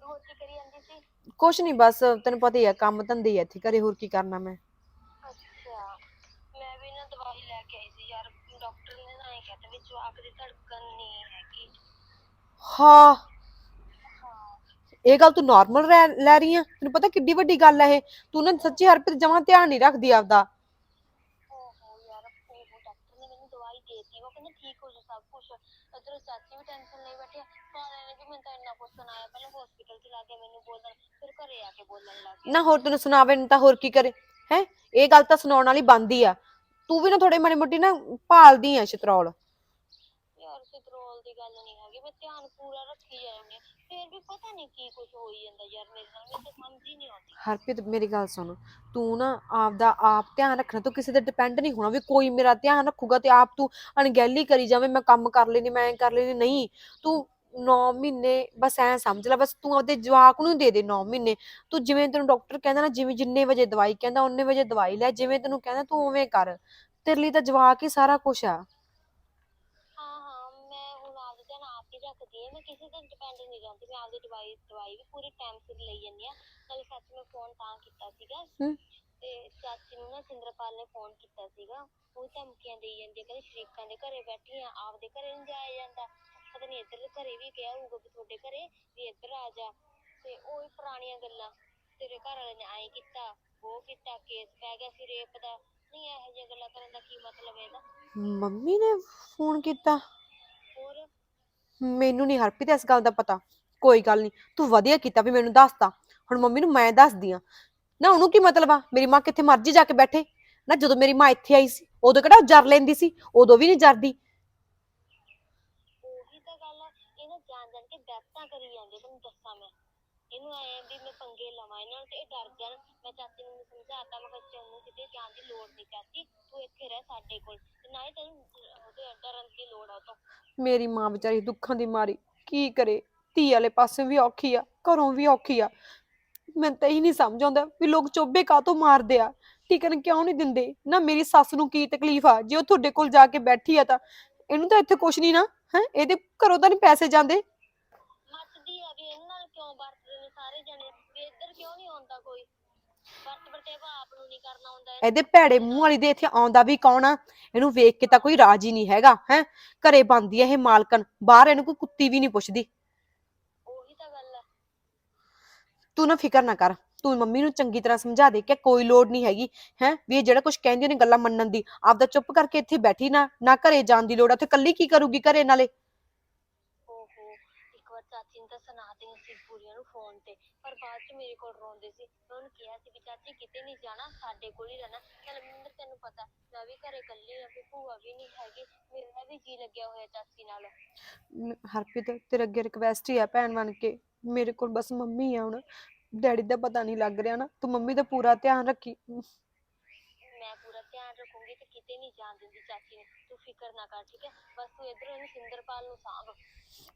ਹੋਰ ਕੀ ਕਰੀ ਜਾਂਦੀ ਸੀ? ਕੁਛ ਨਹੀਂ ਬਸ ਤੈਨੂੰ ਪਤਾ ਹੀ ਆ ਕੰਮ ਧੰਦੇ ਹੀ ਆ ਇੱਥੇ ਘਰੇ ਹੋਰ ਕੀ ਕਰਨਾ ਮੈਂ। ਅੱਛਾ। ਮੈਂ ਵੀ ਨਾ ਦਵਾਈ ਲੈ ਕੇ ਆਈ ਸੀ ਯਾਰ ਡਾਕਟਰ ਨੇ ਨਾ ਇਹ ਕਹਿੰਦਾ ਵੀ ਜਵਾਕ ਦੀ ਧੜਕਣ ਨਹੀਂ ਹੈਗੀ। ਹਾਂ। ਇਹ ਗੱਲ ਤੂੰ ਨਾਰਮਲ ਲੈ ਰਹੀ ਆ। ਤੈਨੂੰ ਪਤਾ ਕਿੱਡੀ ਵੱਡੀ ਗੱਲ ਆ ਇਹ। ਤੂੰ ਨਾ ਸੱਚੀ ਹਰਪ੍ਰੀਤ ਜਮਾਂ ਧਿਆਨ ਨਹੀਂ ਰੱਖਦੀ ਆਪਦਾ। ਓਹੋ ਯਾਰ ਉਹ ਡਾਕਟਰ ਨੇ ਮੈਨੂੰ ਦਵਾਈ ਦੇਤੀ। ਉਹ ਕਹਿੰਦਾ ਠੀਕ ਹੋ ਜਾ ਸਭ ਕੁਝ ਉਧਰ ਚਾਚੀ ਵੀ ਟੈਨਸ਼ਨ ਲਈ ਬੈਠੀ ਆ। ਸਾਰਿਆਂ ਨੇ ਵੀ ਮੈਨੂੰ ਤਾਂ ਇੰਨਾ ਕੁਝ ਸੁਣਾਇਆ। ਪਹਿਲਾਂ ਹਸਪੀਟਲ 'ਚ ਲਾ ਕੇ ਮੈਨੂੰ ਬੋਲਣ ਫਿਰ ਘਰੇ ਆ ਕੇ ਬੋਲਣ ਲੱਗ ਗਏ ਨਾ ਹੋਰ ਤੈਨੂੰ ਸੁਣਾਵੇ ਨੂੰ ਤਾਂ ਹੋਰ ਕੀ ਕਰੇ। ਹੈ? ਇਹ ਗੱਲ ਤਾਂ ਸੁਣਾਉਣ ਵਾਲੀ ਬੰਦੀ ਆ। ਤੂੰ ਵੀ ਨਾ ਥੋੜੇ ਮਾੜੀ ਮੋਟੀ ਨਾ ਭਾਲਦੀ ਆ ਸ਼ਤਰੋਲ ਯਾਰ ਸਿਤਰੋਲ ਦੀ ਗੱਲ ਨਹੀਂ ਧਿਆਨ ਪੂਰਾ ਰੱਖੀ ਜਾਂਦੀ ਹਾਂ ਵੀ ਪਤਾ ਨਹੀਂ ਕੀ ਕੁਝ ਹੋਈ ਜਾਂਦਾ ਯਾਰ ਮੇਰੇ ਨਾਲ, ਮੈਨੂੰ ਤਾਂ ਸਮਝ ਹੀ ਨਹੀਂ ਆਉਂਦੀ। ਹਰਪ੍ਰੀਤ, ਮੇਰੀ ਗੱਲ ਸੁਣ। ਤੂੰ ਨਾ ਆਪਦਾ ਆਪ ਧਿਆਨ ਰੱਖਣਾ, ਤੂੰ ਕਿਸੇ ਤੇ ਡਿਪੈਂਡ ਨਹੀਂ ਹੋਣਾ ਵੀ ਕੋਈ ਮੇਰਾ ਧਿਆਨ ਰੱਖੂਗਾ ਤੇ ਆਪ ਤੂੰ ਅਣਗਹਿਲੀ ਕਰੀ ਜਾਵੇਂ, ਮੈਂ ਕੰਮ ਕਰ ਲੈਣੀ ਮੈਂ ਐਂ ਕਰ ਲੈਣੀ ਨਹੀਂ, ਤੂੰ 9 ਮਹੀਨੇ ਬਸ ਐਂ ਸਮਝ ਲੈ, ਬਸ ਤੂੰ ਆਪਦੇ ਜਵਾਕ ਨੂੰ ਦੇ ਦੇ 9 ਮਹੀਨੇ। ਤੂੰ ਜਿਵੇਂ ਤੈਨੂੰ ਡਾਕਟਰ ਕਹਿੰਦਾ ਨਾ, ਜਿਵੇਂ ਜਿੰਨੇ ਵਜੇ ਦਵਾਈ ਕਹਿੰਦਾ ਉਨੇ ਵਜੇ ਦਵਾਈ ਲੈ, ਜਿਵੇਂ ਤੈਨੂੰ ਕਹਿੰਦਾ ਤੂੰ ਉਵੇਂ ਕਰ। ਤੇਰੇ ਲਈ ਤਾਂ ਜਵਾਕ ਹੀ ਸਾਰਾ ਕੁਝ ਆ। ਕਿਸੇ ਤੇ ਡਿਪੈਂਡ ਨਹੀਂ ਰਹਿੰਦੀ ਮੈਂ ਆਪਦੀ ਦਵਾਈ ਦਵਾਈ ਵੀ ਪੂਰੀ ਟਾਈਮ ਸਿਰ ਲਈ ਜਾਂਦੀ ਹਾਂ। ਨਾਲੇ ਸੱਚ ਮੈਂ ਫੋਨ ਤਾਂ ਕੀਤਾ ਸੀਗਾ। ਤੇ ਚਾਚੀ ਨੂੰ ਨਾ ਸਿੰਦਰਪਾਲ ਨੇ ਫੋਨ ਕੀਤਾ ਸੀਗਾ। ਉਹ ਧਮਕੀਆਂ ਦੇਈ ਜਾਂਦੀ ਹੈ ਕਹਿੰਦੀ ਸ਼ਰੀਕਾਂ ਦੇ ਘਰੇ ਬੈਠੀ ਆ ਆਪਦੇ ਘਰੇ ਨਹੀਂ ਜਾਇਆ ਜਾਂਦਾ। ਪਤਾ ਨਹੀਂ ਇੱਧਰ ਘਰੇ ਵੀ ਕਿਹਾ ਹੋਊਗਾ ਵੀ ਤੁਹਾਡੇ ਘਰੇ ਵੀ ਇੱਧਰ ਆ ਜਾ। ਤੇ ਉਹ ਹੀ ਪੁਰਾਣੀਆਂ ਗੱਲਾਂ। ਤੇਰੇ ਘਰ ਵਾਲੇ ਨੇ ਐਂ ਕੀਤਾ ਉਹ ਕੀਤਾ ਕੇਸ ਪੈ ਗਿਆ ਸੀ ਰੇਪ ਦਾ। ਨਹੀਂ ਇਹੋ ਜਿਹੀਆਂ ਗੱਲਾਂ ਕਰਨ ਦਾ ਕੀ ਮਤਲਬ ਹੈ ਇਹਦਾ? ਮੰਮੀ ਨੇ ਫੋਨ ਕੀਤਾ? ਹੋਰ? ਮੈਨੂੰ ਨਹੀਂ ਹਰਪ੍ਰੀਤ ਇਸ ਗੱਲ ਦਾ ਪਤਾ। ਕੋਈ ਗੱਲ ਨਹੀਂ ਤੂੰ ਵਧੀਆ ਕੀਤਾ ਵੀ ਮੈਨੂੰ ਦੱਸਤਾ। ਹੁਣ ਮੰਮੀ ਨੂੰ ਮੈਂ ਦੱਸਦੀ ਆ। ਨਾ ਉਹਨੂੰ ਕੀ ਮਤਲਬ ਆ? ਮੇਰੀ ਮਾਂ ਕਿੱਥੇ ਮਰਜ਼ੀ ਜਾ ਕੇ ਬੈਠੇ। ਨਾ ਜਦੋਂ ਮੇਰੀ ਮਾਂ ਇੱਥੇ ਆਈ ਸੀ, ਉਦੋਂ ਕਿਹੜਾ ਉਹ ਜਰ ਲੈਂਦੀ ਸੀ? ਉਦੋਂ ਵੀ ਨਹੀਂ ਜਰਦੀ ਉਹੀ ਤਾਂ ਗੱਲ ਆ ਇਹ ਨਾ ਜਾਣ ਜਾਣ ਕੇ ਬੈਠਾਂ ਕਰੀ ਜਾਂਦੇ ਤੈਨੂੰ ਦੱਸਾਂ ਮੈਂ ਇਹਨੂੰ ਐ ਵੀ ਮੈਂ ਪੰਗੇ ਲਵਾਂ ਇਹਨਾਂ ਨਾਲ ਤੇ ਇਹ ਡਰ ਜਾਣ। ਮੈਂ ਚਾਚੀ ਨੂੰ ਸਮਝਾਤਾ, ਮੈਂ ਕਿਹਾ ਚੰਨੂ ਕਿਤੇ ਜਾਣ ਦੀ ਲੋੜ ਨਹੀਂ ਚਾਚੀ, ਤੂੰ ਇੱਥੇ ਰਹਿ ਸਾਡੇ ਕੋਲ। ਤੇ ਨਾ ਹੀ ਤੈਨੂੰ ਉਹਦੇ ਡਰਨ ਦੀ ਲੋੜ ਆ ਤੋਂ। ਮੇਰੀ ਮਾਂ ਵਿਚਾਰੀ ਦੁੱਖਾਂ ਦੀ ਮਾਰੀ। ਕੀ ਕਰੇ? ਧੀ ਵਾਲੇ ਪਾਸੇ ਵੀ ਔਖੀ ਆ, ਘਰੋਂ ਵੀ ਔਖੀ ਆ। ਮੈਨੂੰ ਤਾਂ ਇਹ ਨਹੀਂ ਸਮਝ ਆਉਂਦਾ ਵੀ ਲੋਕ ਚੋਬੇ ਕਾਹਤੋਂ ਮਾਰਦੇ ਆ। ਟਿਕਣ ਕਿਉਂ ਨਹੀਂ ਦਿੰਦੇ? ਨਾ ਮੇਰੀ ਸੱਸ ਨੂੰ ਕੀ ਤਕਲੀਫ ਆ? ਜੇ ਉਹ ਤੁਹਾਡੇ ਕੋਲ ਜਾ ਕੇ ਬੈਠੀ ਆ ਤਾਂ ਇਹਨੂੰ ਤਾਂ ਇੱਥੇ ਕੁਛ ਨਹੀਂ ਨਾ, ਹੈ? ਇਹਦੇ ਘਰੋਂ ਤਾਂ ਨਹੀਂ ਪੈਸੇ ਜਾਂਦੇ ਮੱਚਦੀ ਆ ਵੀ ਇਹਨਾਂ ਨਾਲ ਕਿਉਂ ਵਰਤਦੇ ਨੇ ਸਾਰੇ ਜਣੇ ਵੀ ਇੱਧਰ ਕਿਉਂ ਨਹੀਂ ਆਉਂਦਾ ਕੋਈ? ਵਰਤ ਵਰਤੇਵਾ ਆਪ ਨੂੰ ਨਹੀਂ ਕਰਨਾ ਆਉਂਦਾ ਇਹਨੂੰ। ਇਹਦੇ ਭੈੜੇ ਮੂੰਹ ਵਾਲੀ ਦੇ ਇੱਥੇ ਆਉਂਦਾ ਵੀ ਕੌਣ ਆ? ਇਹਨੂੰ ਵੇਖ ਕੇ ਤਾਂ ਕੋਈ ਰਾਜੀ ਨਹੀਂ ਹੈਗਾ ਹੈ? ਘਰੇ ਬੰਦੀ ਇਹ ਮਾਲਕਨ ਬਾਹਰ ਇਹਨੂੰ ਕੋਈ ਕੁੱਤੀ ਵੀ ਨਹੀਂ ਪੁੱਛਦੀ। ਉਹੀ ਤਾਂ ਗੱਲ ਆ। ਤੂੰ ਨਾ ਫਿਕਰ ਨਾ ਕਰ। ਤੂੰ ਮੰਮੀ ਨੂੰ ਚੰਗੀ ਤਰ੍ਹਾਂ ਸਮਝਾ ਦੇ ਕਿ ਕੋਈ ਲੋੜ ਨਹੀਂ ਹੈਗੀ ਹੈ? ਵੀ ਇਹ ਜਿਹੜਾ ਕੁਝ ਕਹਿੰਦੀ ਨੇ ਗੱਲਾਂ ਮੰਨਣ ਦੀ। ਆਪਦਾ ਚੁੱਪ ਕਰਕੇ ਇੱਥੇ ਬੈਠੀ ਨਾ ਨਾ ਘਰੇ ਜਾਣ ਦੀ ਲੋੜ ਆ। ਉੱਥੇ ਕੱਲੀ ਕੀ ਕਰੂਗੀ ਘਰੇ ਨਾਲੇ? ਓਹੋ ਇੱਕ ਵਾਰ ਚਾਚੀ ਨੇ ਤਾਂ ਸੁਣਾ ਦਿੱਤੀ ਸੀ ਪੂਰੀਆਂ ਨੂੰ ਫੋਨ ਤੇ। ਪਰ ਬਾਅਦ ਚ ਮੇਰੇ ਕੋਲ ਰੋਂਦੇ ਸੀ। ਮੈਂ ਉਹਨੂੰ ਕਿਹਾ ਸੀ ਵੀ ਚਾਚੀ ਕਿਤੇ ਨਹੀਂ ਜਾਣਾ ਸਾਡੇ ਕੋਲ ਹੀ ਰਹਿਣਾ। ਚੱਲ ਮਿੰਦਰ ਤੈਨੂੰ ਪਤਾ ਮੈਂ ਵੀ ਘਰੇ ਇਕੱਲੀ ਆ ਵੀ ਭੂਆ ਵੀ ਨਹੀਂ ਹੈਗੀ। ਮੇਰਾ ਵੀ ਜੀ ਲੱਗਿਆ ਹੋਇਆ ਚਾਚੀ ਨਾਲ। ਮ- ਹਰਪ੍ਰੀਤ ਤੇਰੇ ਅੱਗੇ ਰਿਕਵੈਸਟ ਹੀ ਆ ਭੈਣ ਬਣ ਕੇ। ਮੇਰੇ ਕੋਲ ਬਸ ਮੰਮੀ ਆ ਹੁਣ। ਡੈਡੀ ਦਾ ਪਤਾ ਨਹੀਂ ਲੱਗ ਰਿਹਾ ਨਾ। ਤੂੰ ਮੰਮੀ ਦਾ ਪੂਰਾ ਧਿਆਨ ਰੱਖੀ। ਮੈਂ ਪੂਰਾ ਧਿਆਨ ਰੱਖੂੰਗੀ ਤੇ ਕਿਤੇ ਨਹੀਂ ਜਾਣ ਦਿੰਦੀ ਚਾਚੀ ਨੂੰ। ਫਿਕਰ ਨਾ ਕਰ ਠੀਕ ਹੈ? ਬਸ ਤੂੰ ਇਧਰੋਂ ਇਹਨੂੰ ਸਿੰਦਰਪਾਲ ਨੂੰ ਸਾਂਭ।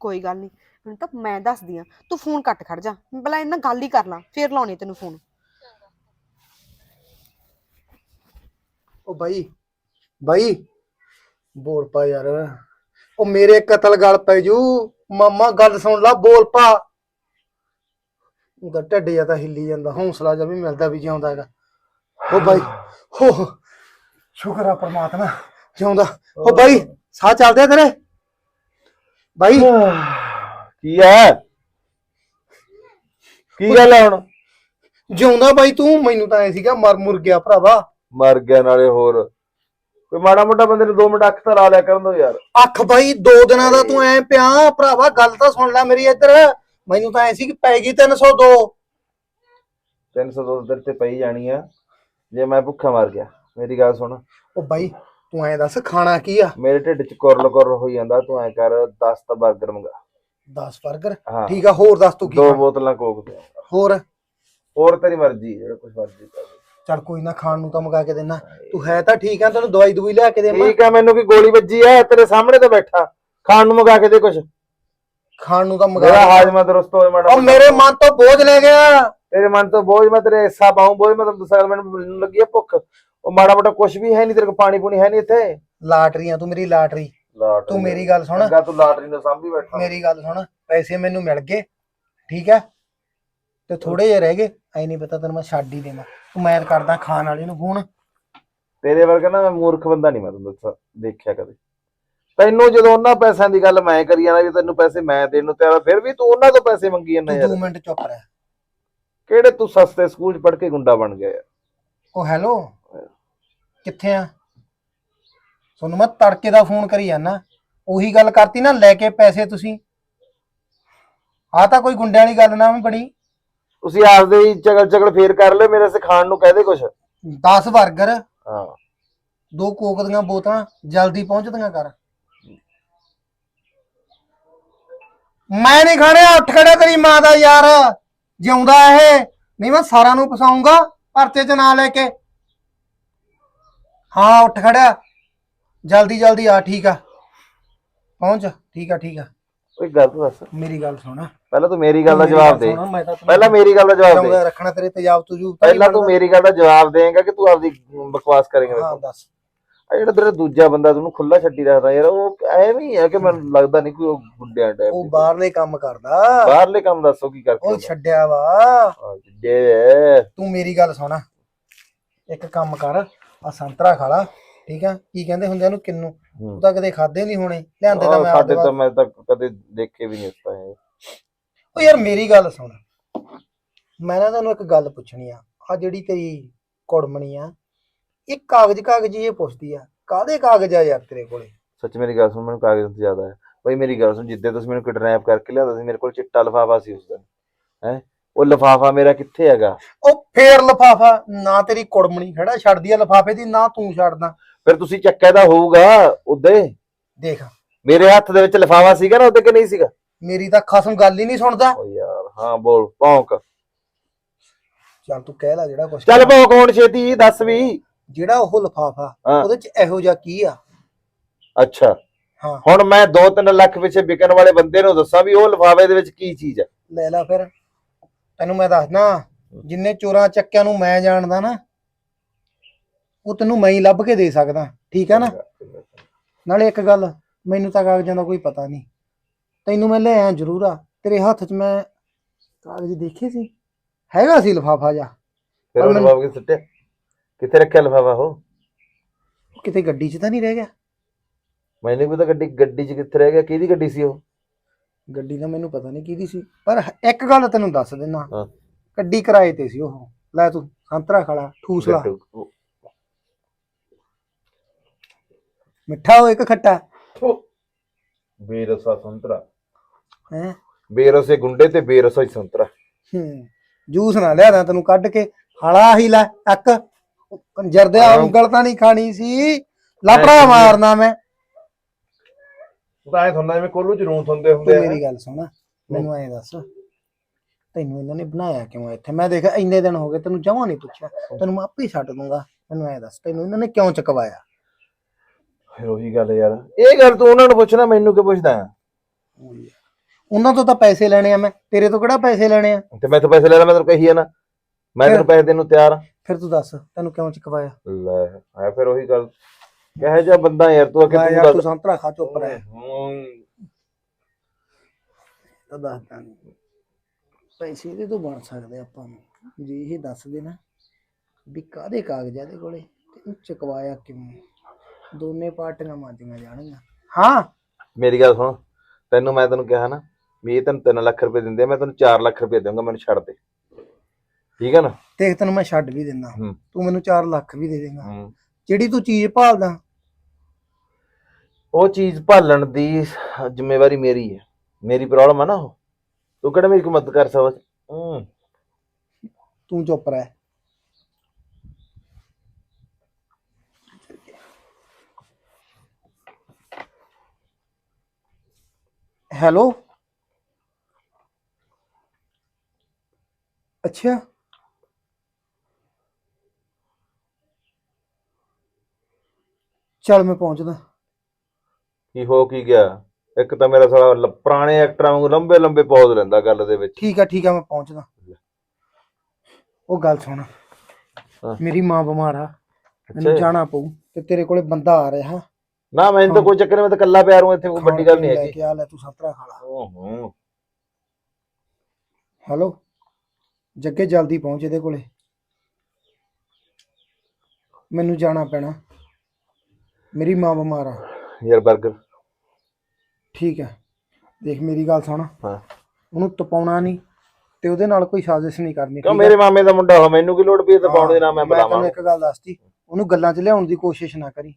ਕੋਈ ਗੱਲ ਨਹੀਂ ਹੁਣ ਤਾਂ ਮੈਂ ਦੱਸਦੀ ਆ ਤੂੰ ਫੋਨ ਕੱਟ ਖੜ ਜਾ ਪਹਿਲਾਂ ਇਹਨਾਂ ਗੱਲ ਹੀ ਕਰ ਲਾਂ ਫੇਰ ਲਾਉਣੀ ਤੈਨੂੰ ਫੋਨ। ਚੰਗਾ। ਉਹ ਬਾਈ ਬਾਈ ਬੋਲ ਪਾ ਯਾਰ। ਉਹ ਮੇਰੇ ਕਤਲ ਗਲ ਪੈ ਜੂ ਮਾਮਾ ਗੱਲ ਸੁਣ ਲਾ ਬੋਲ ਪਾ। ਉਹਦਾ ਢਿੱਡ ਜਿਹਾ ਤਾਂ ਹਿੱਲੀ ਜਾਂਦਾ ਹੌਸਲਾ ਜਿਹਾ ਵੀ ਮਿਲਦਾ ਵੀ ਜਿਉਂਦਾ ਹੈਗਾ। ਉਹ ਬਾਈ ਹੋ। ਸ਼ੁਕਰ ਆ ਪ੍ਰਮਾਤਮਾ। ਜਿਉਂਦਾ। ਉਹ ਬਾਈ ਸਾਹ ਚੱਲਦੇ ਆ ਤੇਰੇ? ਬਾਈ ਕੀ ਹੈ? ਕੀ ਗੱਲ ਹੈ ਹੁਣ? ਜਿਉਂਦਾ ਬਾਈ ਤੂੰ ਮੈਨੂੰ ਤਾਂ ਐ ਸੀਗਾ ਮਰ ਮੁਰ ਗਿਆ ਭਰਾਵਾ। ਮਰ ਗਿਆ ਨਾਲੇ ਹੋਰ। ਕੋਈ ਮਾੜਾ ਮੋਟਾ ਬੰਦੇ ਨੂੰ 2 ਮਿੰਟ ਅੱਖ ਤਾਂ ਲਾ ਲਿਆ ਕਰਨ ਦੋ ਯਾਰ। ਅੱਖ ਬਾਈ ਦੋ ਦਿਨਾਂ ਦਾ ਤੂੰ ਐ ਪਿਆ ਭਰਾਵਾ ਗੱਲ ਤਾਂ ਸੁਣ ਲੈ ਮੇਰੀ ਇੱਧਰ। ਮੈਨੂੰ ਤਾਂ ਐ ਸੀ ਕਿ ਪੈ ਗਈ 302 302 ਦਰ ਤੇ ਪਈ ਜਾਣੀ ਆ। ਜੇ ਮੈਂ ਭੁੱਖਾ ਮਰ ਗਿਆ। ਮੇਰੀ ਗੱਲ ਸੁਣ। ਉਹ ਬਾਈ ਤੂੰ ਐ ਦੱਸ ਖਾਣਾ ਕੀ ਆ? ਮੇਰੇ ਢਿੱਡ 'ਚ ਕੁਰਲ ਕੁਰਲ ਹੋਈ ਜਾਂਦਾ ਤੂੰ ਐ ਕਰ 10 ਤਾਂ 버ਗਰ ਮੰਗਾ। 10 버ਗਰ ਹਾਂ। ਠੀਕ ਆ ਹੋਰ ਦੱਸ ਤੂੰ ਕੀ ਦੋ ਖਾਣਾ? ਬੋਤਲਾਂ ਕੋਕ ਦੇ। ਹੋਰ? ਹੋਰ ਤੇਰੀ ਮਰਜ਼ੀ ਜਿਹੜਾ ਕੁਝ ਮਰਜ਼ੀ ਕਰ। ਚੱਲ ਕੋਈ ਨਾ ਖਾਣ ਨੂੰ ਤਾਂ ਮੰਗਾ ਕੇ ਦੇਣਾ ਤੂੰ ਹੈ ਤਾਂ ਠੀਕ ਆ ਤੈਨੂੰ ਦਵਾਈ ਦਵਾਈ ਲਿਆ ਕੇ ਦੇਵਾਂ ਠੀਕ ਆ ਮੈਨੂੰ ਕੀ ਗੋਲੀ ਵੱਜੀ ਐ ਤੇਰੇ ਸਾਹਮਣੇ ਤੇ ਬੈਠਾ। ਖਾਣ ਨੂੰ ਮੰਗਾ ਕੇ ਦੇ ਕੁਝ ਖਾਣ ਨੂੰ ਤਾਂ ਮੰਗਾ ਮੇਰਾ ਹਾਜ਼ਮਾ ਦਰਸਤ ਹੋਏ ਮਾੜਾ ਉਹ। ਮੇਰੇ ਮਨ ਤੋਂ ਬੋਝ ਲੈ ਗਿਆ। ਤੇਰੇ ਮਨ ਤੋਂ ਬੋਝ ਮੈਂ ਤੇਰੇ ਹਿੱਸਾ ਪਾਉਂ ਬੋਝ ਮੈਂ ਤੈਨੂੰ ਦੱਸਾਂ ਮੈਨੂੰ ਲੱਗੀ ਭੁੱਖ। ਉਹ ਮਾੜਾ ਮੋਟਾ ਕੁਝ ਵੀ ਹੈ ਨਹੀਂ ਤੇਰੇ ਕੋਲ ਪਾਣੀ ਪੂਣੀ ਹੈ ਨਹੀਂ ਇੱਥੇ। ਲਾਟਰੀਆਂ ਤੂੰ ਮੇਰੀ ਲਾਟਰੀ। ਲਾਟਰੀ ਤੂੰ ਮੇਰੀ ਗੱਲ ਸੁਣ। ਚੰਗਾ ਤੂੰ ਲਾਟਰੀ ਨੂੰ ਸਾਂਭੀ ਬੈਠਾ। ਮੇਰੀ ਗੱਲ ਸੁਣ ਪੈਸੇ ਮੈਨੂੰ ਮਿਲ ਗਏ ਠੀਕ ਹੈ? ਤੇ ਥੋੜੇ ਜਿਹੇ ਰਹਿ ਗਏ ਐ ਨਹੀਂ ਪਤਾ ਤੈਨੂੰ ਮੈਂ ਛੱਡ ਹੀ ਦੇਵਾਂ। ਤੂੰ ਮੈਂ ਕਰਦਾ ਖਾਣ ਵਾਲੇ ਨੂੰ ਫੋਨ। ਤੇਰੇ ਵਰਗਾ ਨਾ ਮੈਂ ਮੂਰਖ ਬੰਦਾ ਨਹੀਂ ਮੈਂ ਤੈਨੂੰ ਦੱਸਾਂ ਦੇਖਿਆ ਕਦੇ। ਤੈਨੂੰ ਜਦੋਂ ਉਹਨਾਂ ਪੈਸਿਆਂ ਦੀ ਗੱਲ ਮੈਂ ਕਰੀ ਜਾਣਾ ਵੀ ਤੈਨੂੰ ਪੈਸੇ ਮੈਂ ਦੇਣ ਨੂੰ ਤਿਆਰ ਆ, ਫਿਰ ਵੀ ਤੂੰ ਉਹਨਾਂ ਤੋਂ ਪੈਸੇ ਮੰਗੀ ਜਾਂਦਾ ਤੂੰ ਯਾਰ। 2 ਮਿੰਟ ਚੁੱਪ ਰਹਿ। ਕਿਹੜੇ ਤੂੰ ਸਸਤੇ ਸਕੂਲ 'ਚ ਪੜ੍ਹ ਕੇ ਗੁੰਡਾ ਬਣ ਗਿਆ ਯਾਰ। ਉਹ ਹੈਲੋ ਕਿੱਥੇ ਆ? ਤੁਹਾਨੂੰ ਮੈਂ ਤੜਕੇ ਦਾ ਫੋਨ ਕਰੀ ਜਾਨਾ। ਉਹੀ ਗੱਲ ਕਰਤੀ ਨਾ ਲੈ ਕੇ ਪੈਸੇ ਤੁਸੀਂ। ਆ ਤਾਂ ਕੋਈ ਗੁੰਡਿਆਂ ਵਾਲੀ ਗੱਲ ਨਾ ਵੀ ਬਣੀ ਤੁਸੀਂ ਆਪਦੇ ਹੀ ਚਗਲ ਚਗਲ ਫੇਰ ਕਰ ਲਿਓ ਮੇਰੇ ਸੇ ਖਾਣ ਨੂੰ ਕਹਿ ਦੇ ਕੁਛ। 10 버ਗਰ ਹਾਂ। ਦੋ ਕੋਕ ਦੀਆਂ ਬੋਤਲਾਂ ਜਲਦੀ ਪਹੁੰਚਦੀਆਂ ਕਰ। ਮੈਂ ਨਹੀਂ ਖਾਣੇ ਉੱਠ ਖੜਾ ਤੇਰੀ ਮਾਂ ਦਾ ਯਾਰ। ਜਿਉਂਦਾ ਇਹ। ਨਹੀਂ ਮੈਂ ਸਾਰਿਆਂ ਨੂੰ ਫਸਾਉਂਗਾ ਪਰਚੇ 'ਚ ਨਾਂ ਲੈ ਕੇ। ਹਾਂ ਉੱਠ ਖੜਿਆ। ਜਲਦੀ ਜਲਦੀ ਆ ਠੀਕ ਆ। ਪਹੁੰਚ। ਠੀਕ ਆ ਠੀਕ ਆ। ਕੋਈ ਗੱਲ ਤਾਂ ਦੱਸ। ਮੇਰੀ ਗੱਲ ਸੁਣ। ਪਹਿਲਾਂ ਤੂੰ ਮੇਰੀ ਗੱਲ ਦਾ ਜਵਾਬ ਦੇ। ਸੁਣ, ਮੈਂ ਤਾਂ ਤੈਨੂੰ ਪਹਿਲਾਂ ਮੇਰੀ ਗੱਲ ਦਾ ਜਵਾਬ ਦੇ। ਰੱਖਣਾ ਤੇਰੇ ਤੇਜ਼ਾਬ ਤੁਜੂ ਪਹਿਲਾਂ ਤੂੰ ਮੇਰੀ ਗੱਲ ਦਾ ਜਵਾਬ ਦੇਂਗਾ ਕਿ ਤੂੰ ਆਪਦੀ ਬਕਵਾਸ ਕਰੇਂਗਾ ਹਾਂ ਦੱਸ। ਆ ਜਿਹੜਾ ਤੇਰਾ ਦੂਜਾ ਬੰਦਾ ਤੈਨੂੰ ਖੁੱਲਾ ਛੱਡੀ ਰੱਖਦਾ ਯਾਰ ਉਹ ਐਵੇਂ ਹੀ ਹੈ ਕਿ ਮੈਨੂੰ ਲੱਗਦਾ ਨਹੀਂ ਕੋਈ ਉਹ ਗੁੰਡਿਆਂ ਟਾਈਪ ਉਹ ਬਾਹਰਲੇ ਕੰਮ ਕਰਦਾ। ਬਾਹਰਲੇ ਕੰਮ ਦੱਸੋ ਕੀ ਕਰਕੇ ਉਹ? ਛੱਡਿਆ ਵਾ। ਆ ਤੂੰ ਮੇਰੀ ਗੱਲ ਸੁਣ। ਇੱਕ ਕੰਮ ਕਰ। ਆ ਸੰਤਰਾ ਖਾ ਲਾ ਠੀਕ ਆ? ਕੀ ਕਹਿੰਦੇ ਹੁੰਦੇ ਆ ਉਹਨੂੰ ਕਿੰਨੂ? ਤੂੰ ਤਾਂ ਕਦੇ ਖਾਦੇ ਨਹੀਂ ਹੋਣੇ ਲਿਆਂਦੇ ਤਾਂ ਮੈਂ ਸਾਡੇ ਤਾਂ ਮੈਂ ਤਾਂ ਕਦੇ ਦੇਖੇ ਵੀ ਨਹੀਂ ਇਸ ਤਰ੍ਹਾਂ ਉਹ ਯਾਰ ਮੇਰੀ ਗੱਲ ਸੁਣ। ਮੈਂ ਨਾ ਤੈਨੂੰ ਇੱਕ ਗੱਲ ਪੁੱਛਣੀ ਆ। ਆ ਜਿਹੜੀ ਤੇਰੀ ਕੁੜਮਣੀ ਆ ਇਹ ਕਾਗਜ਼ ਕਾਗਜ਼ ਇਹ ਪੁੱਛਦੀ ਆ। ਕਾਦੇ ਕਾਗਜ਼ ਆ ਯਾਰ ਤੇਰੇ ਕੋਲੇ? ਸੱਚ ਮੇਰੀ ਗੱਲ ਸੁਣ ਮੈਨੂੰ ਕਾਗਜ਼ ਤੋਂ ਜ਼ਿਆਦਾ ਹੈ ਬਈ ਮੇਰੀ ਗੱਲ ਸੁਣ ਜਿੱਦੇ ਤੁਸੀਂ ਮੈਨੂੰ ਕਿਡਨੈਪ ਕਰਕੇ ਲਿਆਉਂਦਾ ਸੀ ਮੇਰੇ ਕੋਲ ਚਿੱਟਾ ਲਿਫਾਫਾ ਸੀ ਉਸ ਦਿਨ। ਹੈ? ਉਹ ਲਿਫਾਫਾ ਮੇਰਾ ਕਿੱਥੇ ਹੈਗਾ? ਉਹ ਫੇਰ ਲਫਾਫਾ ਨਾ ਤੇਰੀ ਕੁੜਮਣੀ ਖੜਾ ਛੱਡਦੀ ਆ ਲਫਾਫੇ ਦੀ ਨਾ ਤੂੰ ਛੱਡਦਾ। ਫਿਰ ਤੁਸੀਂ ਚੱਕਿਆ ਦਾ ਹੋਊਗਾ ਉਹਦੇ ਦੇਖ। ਮੇਰੇ ਹੱਥ ਦੇ ਵਿੱਚ ਲਿਫਾਫਾ ਸੀਗਾ ਨਾ ਉਹਦੇ ਕਿ ਨਹੀਂ ਸੀਗਾ? ਮੇਰੀ ਤਾਂ ਖਸਮ ਗੱਲ ਹੀ ਨਹੀਂ ਸੁਣਦਾ। ਓ ਯਾਰ ਹਾਂ ਬੋਲ ਭੌਂਕ। ਚੱਲ ਤੂੰ ਕਹਿ ਲੈ ਜਿਹੜਾ ਕੁਛ ਚੱਲ ਭੌਂਕ ਹੁਣ ਛੇਤੀ ਦੱਸ ਵੀ। ਜਿਹੜਾ ਉਹ ਲਫਾਫਾ ਹਾਂ। ਉਹਦੇ ਚ ਇਹੋ ਜਿਹਾ ਕੀ ਆ? ਅੱਛਾ। ਹਾਂ। ਹੁਣ ਮੈਂ 2-3 ਲੱਖ ਪਿੱਛੇ ਵਿਕਣ ਵਾਲੇ ਬੰਦੇ ਨੂੰ ਦੱਸਾਂ ਵੀ ਉਹ ਲਿਫਾਫੇ ਦੇ ਵਿੱਚ ਕੀ ਚੀਜ਼ ਹੈ ਲੈ ਲੈ ਫਿਰ। ਤੈਨੂੰ ਮੈਂ ਦੱਸਦਾ ਜਿੰਨੇ ਚੋਰਾਂ ਚੱਕਿਆਂ ਨੂੰ ਮੈਂ ਜਾਣਦਾ ਨਾ ਉਹ ਤੈਨੂੰ ਮੈਂ ਹੀ ਲੱਭ ਕੇ ਦੇ ਸਕਦਾ ਠੀਕ ਹੈ ਨਾ? ਨਾਲੇ ਇੱਕ ਗੱਲ ਮੈਨੂੰ ਤਾਂ ਕਾਗਜ਼ਾਂ ਦਾ ਕੋਈ ਪਤਾ ਨਹੀਂ। ਤੈਨੂੰ ਮੈਂ ਲੈ ਆਇਆ ਜ਼ਰੂਰ ਆ ਤੇਰੇ ਹੱਥ 'ਚ ਮੈਂ ਕਾਗਜ਼ ਦੇਖੇ ਸੀ? ਹੈਗਾ ਸੀ ਲਫਾਫਾ ਜਾ ਫਿਰ ਉਹ ਲਿਫਾਫਾ ਕਿੱਥੇ ਸੁੱਟਿਆ? ਕਿੱਥੇ ਰੱਖਿਆ ਲਿਫਾਫਾ ਉਹ? ਕਿਤੇ ਗੱਡੀ 'ਚ ਤਾਂ ਨਹੀਂ ਰਹਿ ਗਿਆ? ਮੈਨੂੰ ਵੀ ਤਾਂ ਗੱਡੀ ਗੱਡੀ 'ਚ ਕਿੱਥੇ ਰਹਿ ਗਿਆ ਕਿਹਦੀ ਗੱਡੀ ਸੀ ਉਹ? ਗੱਡੀ ਦਾ ਮੈਨੂੰ ਪਤਾ ਨਹੀਂ ਕਿਹਦੀ ਸੀ ਪਰ ਇੱਕ ਗੱਲ ਤੈਨੂੰ ਦੱਸ ਦਿੰਦਾ ਹਾਂ। ਗੱਡੀ ਕਿਰਾਏ ਤੇ ਸੀ ਉਹ। ਲੈ ਤੂੰ ਸੰਤਰਾ ਖਾਲਾ ਠੂਸ ਲਾ ਗੱਡੂ। ਮਿੱਠਾ ਹੋ ਇੱਕ ਖੱਟਾ। ਬੇਰਸਾ ਸੰਤਰਾ। ਹੈ? ਬੇਰਸੇ ਗੁੰਡੇ ਤੇ ਬੇਰਸਾ ਹੀ ਸੰਤਰਾ। ਹੂੰ। ਜੂਸ ਨਾ ਲਿਆਦਾ ਤੈਨੂੰ ਕੱਢ ਕੇ ਹਾਲਾ ਹੀ ਲੈ ਅੱਕ ਕੰਜਰ ਦੇ ਹਾਂ। ਉਂਗਲ ਤਾਂ ਨਹੀਂ ਖਾਣੀ ਸੀ। ਲਾਪੜਾ ਮਾਰਨਾ ਮੈਂ। ਤਾਂ ਐ ਤੁਹਾਨੂੰ ਜਿਵੇਂ ਕੋਲੂ ਚ ਰੂੰ ਹੁੰਦੇ ਤੂੰ ਮੇਰੀ ਗੱਲ ਸੁਣ ਮੈਨੂੰ ਐਂ ਦੱਸ। ਤੈਨੂੰ ਇਹਨਾਂ ਨੇ ਬਣਾਇਆ ਕਿਉਂ ਇੱਥੇ? ਮੈਂ ਦੇਖ ਇੰਨੇ ਦਿਨ ਹੋ ਗਏ ਤੈਨੂੰ ਜਮਾਂ ਨਹੀਂ ਪੁੱਛਿਆ। ਤੈਨੂੰ ਮੈਂ ਆਪੇ ਹੀ ਛੱਡ ਦੂੰਗਾ। ਮੈਨੂੰ ਐਂ ਦੱਸ ਤੈਨੂੰ ਇਹਨਾਂ ਨੇ ਕਿਉਂ ਚਕਵਾਇਆ? ਫਿਰ ਉਹੀ ਗੱਲ ਯਾਰ। ਇਹ ਗੱਲ ਤੂੰ ਉਹਨਾਂ ਨੂੰ ਪੁੱਛਣਾ ਮੈਨੂੰ ਕਿ ਪੁੱਛਦਾ? ਆ? ਉਹਨਾਂ ਤੋਂ ਤਾਂ ਪੈਸੇ ਲੈਣੇ ਆ ਮੈਂ। ਤੇਰੇ ਤੋਂ ਕਿਹੜਾ ਪੈਸੇ ਲੈਣੇ ਆ? ਤੇ ਮੈਂ ਤਾਂ ਪੈਸੇ ਲੈ ਲਾ ਮੈਂ ਤੈਨੂੰ ਕਹੀ ਆ ਨਾ। ਮੈਂ ਤੈਨੂੰ ਪੈਸੇ ਦੇਣ ਨੂੰ ਤਿਆਰ ਆ। ਫਿਰ ਤੂੰ ਦੱਸ ਤੈਨੂੰ ਕਿਉਂ ਚਕਵਾਇਆ? ਲੈ ਹੈ ਫਿਰ ਉਹੀ ਗੱਲ ਕਹੇ ਜਾ ਬੰਦਾ ਯਾਰ ਤੂੰ ਅੱਗੇ ਮੈਂ ਤੂੰ ਯਾਰ ਦੱਸ ਤੂੰ ਸੰਤਰਾ ਖਾ ਚੁੱਪ ਰਹਿ। ਹੂੰ। ਤਾਂ ਦੱਸਦਾ ਨਹੀਂ ਪੈਸੇ ਇਹਦੇ ਤੋਂ ਬਣ ਸਕਦੇ ਆਪਾਂ ਨੂੰ। ਜੇ ਇਹ ਦੱਸ ਦੇ ਨਾ ਵੀ ਕਾਦੇ ਕਾਗਜ਼ ਇਹਦੇ ਕੋਲੇ ਤੇ ਚਕਵਾਇਆ ਕਿਵੇਂ ਦੋਨੇ ਪਾਰਟੀਆਂ ਮਾਜੀਆਂ ਜਾਣਗੀਆਂ। ਹਾਂ? ਮੇਰੀ ਗੱਲ ਸੁਣ ਤੈਨੂੰ ਮੈਂ ਤੈਨੂੰ ਕਿਹਾ ਨਾ ਵੀ ਇਹ ਤੈਨੂੰ 3 ਲੱਖ ਰੁਪਏ ਦਿੰਦੇ ਮੈਂ ਤੈਨੂੰ 4 ਲੱਖ ਰੁਪਏ ਦੇਵਾਂਗਾ ਮੈਨੂੰ ਛੱਡ ਦੇ। ਠੀਕ ਹੈ ਨਾ? ਦੇਖ ਤੈਨੂੰ ਮੈਂ ਛੱਡ ਵੀ ਦਿੰਦਾ। ਤੂੰ ਮੈਨੂੰ 4 ਲੱਖ ਵੀ ਦੇ ਦੇਂਗਾ। ਜਿਹੜੀ ਤੂੰ ਚੀਜ਼ ਭਾਲਦਾ ਉਹ ਚੀਜ਼ ਭਾਲਣ ਦੀ ਜ਼ਿੰਮੇਵਾਰੀ ਮੇਰੀ ਹੈ। ਮੇਰੀ ਪ੍ਰੋਬਲਮ ਹੈ ਨਾ ਉਹ। ਤੂੰ ਕਿਹੜਾ ਮੇਰੀ ਕੋਈ ਮਦਦ ਕਰ ਸਕਦਾ? ਹੂੰ। ਤੂੰ ਚੁੱਪ ਰਹਿ। ਹੈਲੋ? ਅੱਛਾ। ਚੱਲ ਮੈਂ ਪਹੁੰਚਦਾ। ਕੀ ਹੋ ਕੀ ਗਿਆ? ਇੱਕ ਤਾਂ ਮੇਰਾ ਸਾਲਾ ਲ- ਪੁਰਾਣੇ ਐਕਟਰਾਂ ਵਾਂਗੂ ਲੰਬੇ ਲੰਬੇ ਪੌਜ਼ ਲੈਂਦਾ ਗੱਲ ਦੇ ਵਿੱਚ। ਠੀਕ ਆ ਠੀਕ ਆ ਮੈਂ ਪਹੁੰਚਦਾ। ਉਹ ਗੱਲ ਸੁਣ। ਹਾਂ। ਮੇਰੀ ਮਾਂ ਬਿਮਾਰ ਆ। ਮੈਨੂੰ ਅੱਛਾ। ਜਾਣਾ ਪਊ ਤੇ ਤੇਰੇ ਕੋਲੇ ਬੰਦਾ ਆ ਰਿਹਾ। ਨਾ ਮੈਨੂੰ ਤਾਂ ਕੋਈ ਚੱਕਰ ਨਹੀਂ ਮੈਂ ਤਾਂ ਇਕੱਲਾ ਪਿਆ ਰਹੂੰ ਇੱਥੇ ਕੋਈ ਵੱਡੀ ਗੱਲ ਨਹੀਂ ਲੈ ਹੈਗੀ। ਕੇ ਆ ਲੈ ਤੂੰ ਸੰਤਰਾ ਖਾ ਲਾ। ਓਹੋ। ਹੈਲੋ? ਜੱਗੇ ਜਲਦੀ ਪਹੁੰਚ ਇਹਦੇ ਕੋਲੇ। ਮੈਨੂੰ ਜਾਣਾ ਪੈਣਾ। ਮੇਰੀ ਮਾਂ ਬਿਮਾਰ ਆ। ਯਾਰ 버ਗਰ ਠੀਕ ਹੈ। ਦੇਖ ਮੇਰੀ ਗੱਲ ਸੁਣ। ਹਾਂ। ਉਹਨੂੰ ਤਪਾਉਣਾ ਨਹੀਂ ਤੇ ਉਹਦੇ ਨਾਲ ਕੋਈ ਸਾਜ਼ਿਸ਼ ਨਹੀਂ ਕਰਨੀ ਕਿਉਂ ਠੀਕ? ਮੇਰੇ ਮਾਮੇ ਦਾ ਮੁੰਡਾ ਹੋ ਮੈਨੂੰ ਕੀ ਲੋੜ ਪਈ ਤਾਂ ਪਾਉਣ ਦੀ ਨਾ ਮੈਂ ਮੈਂ ਤੈਨੂੰ ਬੁਲਾਵਾਂ। ਇੱਕ ਗੱਲ ਦੱਸਤੀ ਉਹਨੂੰ ਗੱਲਾਂ 'ਚ ਲਿਆਉਣ ਦੀ ਕੋਸ਼ਿਸ਼ ਨਾ ਕਰੀ।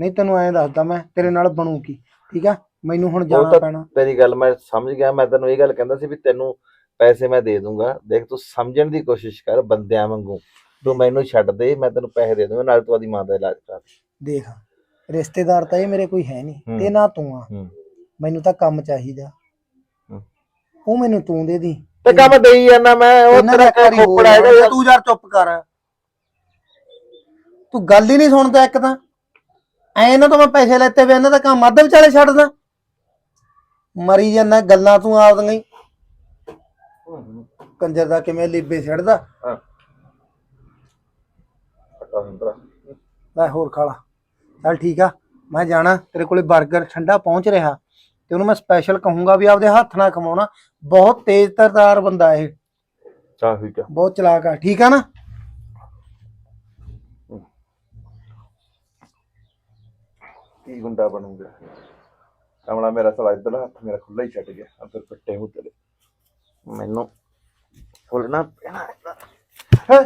ਨਹੀਂ ਤੈਨੂੰ ਐਂ ਦੱਸਦਾ ਮੈਂ ਤੇਰੇ ਨਾਲ ਬਣੂ ਕੀ ਠੀਕ ਆ ਮੈਨੂੰ ਹੁਣ ਜਾਣਾ ਤਾਂ- ਪੈਣਾ। ਤੇਰੀ ਗੱਲ ਮੈਂ ਸਮਝ ਗਿਆ ਮੈਂ ਤੈਨੂੰ ਇਹ ਗੱਲ ਕਹਿੰਦਾ ਸੀ ਵੀ ਤੈਨੂੰ ਪੈਸੇ ਮੈਂ ਦੇ ਦੂੰਗਾ। ਦੇਖ ਤੂੰ ਸਮਝਣ ਦੀ ਕੋਸ਼ਿਸ਼ ਕਰ ਬੰਦਿਆਂ ਵਾਂਗੂ। ਤੂੰ ਮੈਨੂੰ ਛੱਡ ਦੇ ਮੈਂ ਤੈਨੂੰ ਪੈਸੇ ਦੇ ਦੂੰਗਾ ਨਾਲ ਤੂੰ ਆਦੀ ਮਾਂ ਦਾ ਇਲਾਜ ਕਰਾ ਦੇ। ਦੇਖ ਰਿਸ਼ਤੇਦਾਰ ਤਾਂ ਇਹ ਮੇਰੇ ਕੋਈ ਹੈ ਨਹੀਂ ਹੂੰ। ਤੇ ਨਾ ਤੂੰ ਆ। ਹੂੰ। ਮੈਨੂੰ ਤਾਂ ਕੰਮ ਚਾਹੀਦਾ। ਹੂੰ। ਉਹ ਮੈਨੂੰ ਤੂੰ ਦੇ। ਦੀ ਤੇ ਕੰਮ ਦੇਈ ਜਾਂਦਾ ਮੈਂ ਉਹ ਇਹਨਾਂ ਦਾ ਤੇਰਾ ਇੱਕ ਵਾਰੀ ਹੋਰ ਖੋਪੜਾ ਹੈਗਾ ਯਾਰ। ਤੂੰ ਯਾਰ ਚੁੱਪ ਕਰ। ਤੂੰ ਗੱਲ ਹੀ ਨਹੀਂ ਸੁਣਦਾ ਇੱਕ ਤਾਂ। ਐ ਇਹਨਾਂ ਤੋਂ ਮੈਂ ਪੈਸੇ ਲੈਤੇ ਵੇ ਇਹਨਾਂ ਦਾ ਕੰਮ ਅੱਧ ਵਿਚਾਲੇ ਛੱਡਦਾ ਮਰੀ ਜਾਂਦਾ ਗੱਲਾਂ ਤੂੰ ਆਪਦੀਆਂ ਹੀ। ਕੰਜਰ ਦਾ ਕਿਵੇਂ ਲੀਬੇ ਛੱਡਦਾ। ਲੈ ਹੋਰ ਖਾ ਲਾ ਚੱਲ ਠੀਕ ਆ ਮੈਂ ਜਾਣਾ ਤੇਰੇ ਕੋਲੇ 버ਗਰ ਠੰਡਾ ਪਹੁੰਚ ਰਿਹਾ। ਤੇ ਉਹਨੂੰ ਮੈਂ ਸਪੈਸ਼ਲ ਕਹੂੰਗਾ ਵੀ ਆਪਦੇ ਹੱਥ ਨਾਲ ਖਵਾਉਣਾ। ਬਹੁਤ ਤੇਜ਼ ਤਰਦਾਰ ਬੰਦਾ ਇਹ। ਚੱਲ ਠੀਕ ਆ। ਬਹੁਤ ਚਲਾਕ ਆ। ਠੀਕ ਆ ਨਾ? ਕੀ ਗੁੰਡਾ ਬਣੂਗਾ? ਕਮਲਾ ਮੇਰਾ ਸਾਲਾ ਇੱਧਰ ਹੱਥ ਮੇਰਾ ਖੁੱਲਾ ਹੀ ਛੱਡ ਗਿਆ। ਅੰਦਰ ਪੱਟੇ ਮੂੰਹ ਤੇਰੇ। ਮੈਨੂੰ ਖੋਲਣਾ ਪੈਣਾ ਹੈਂ?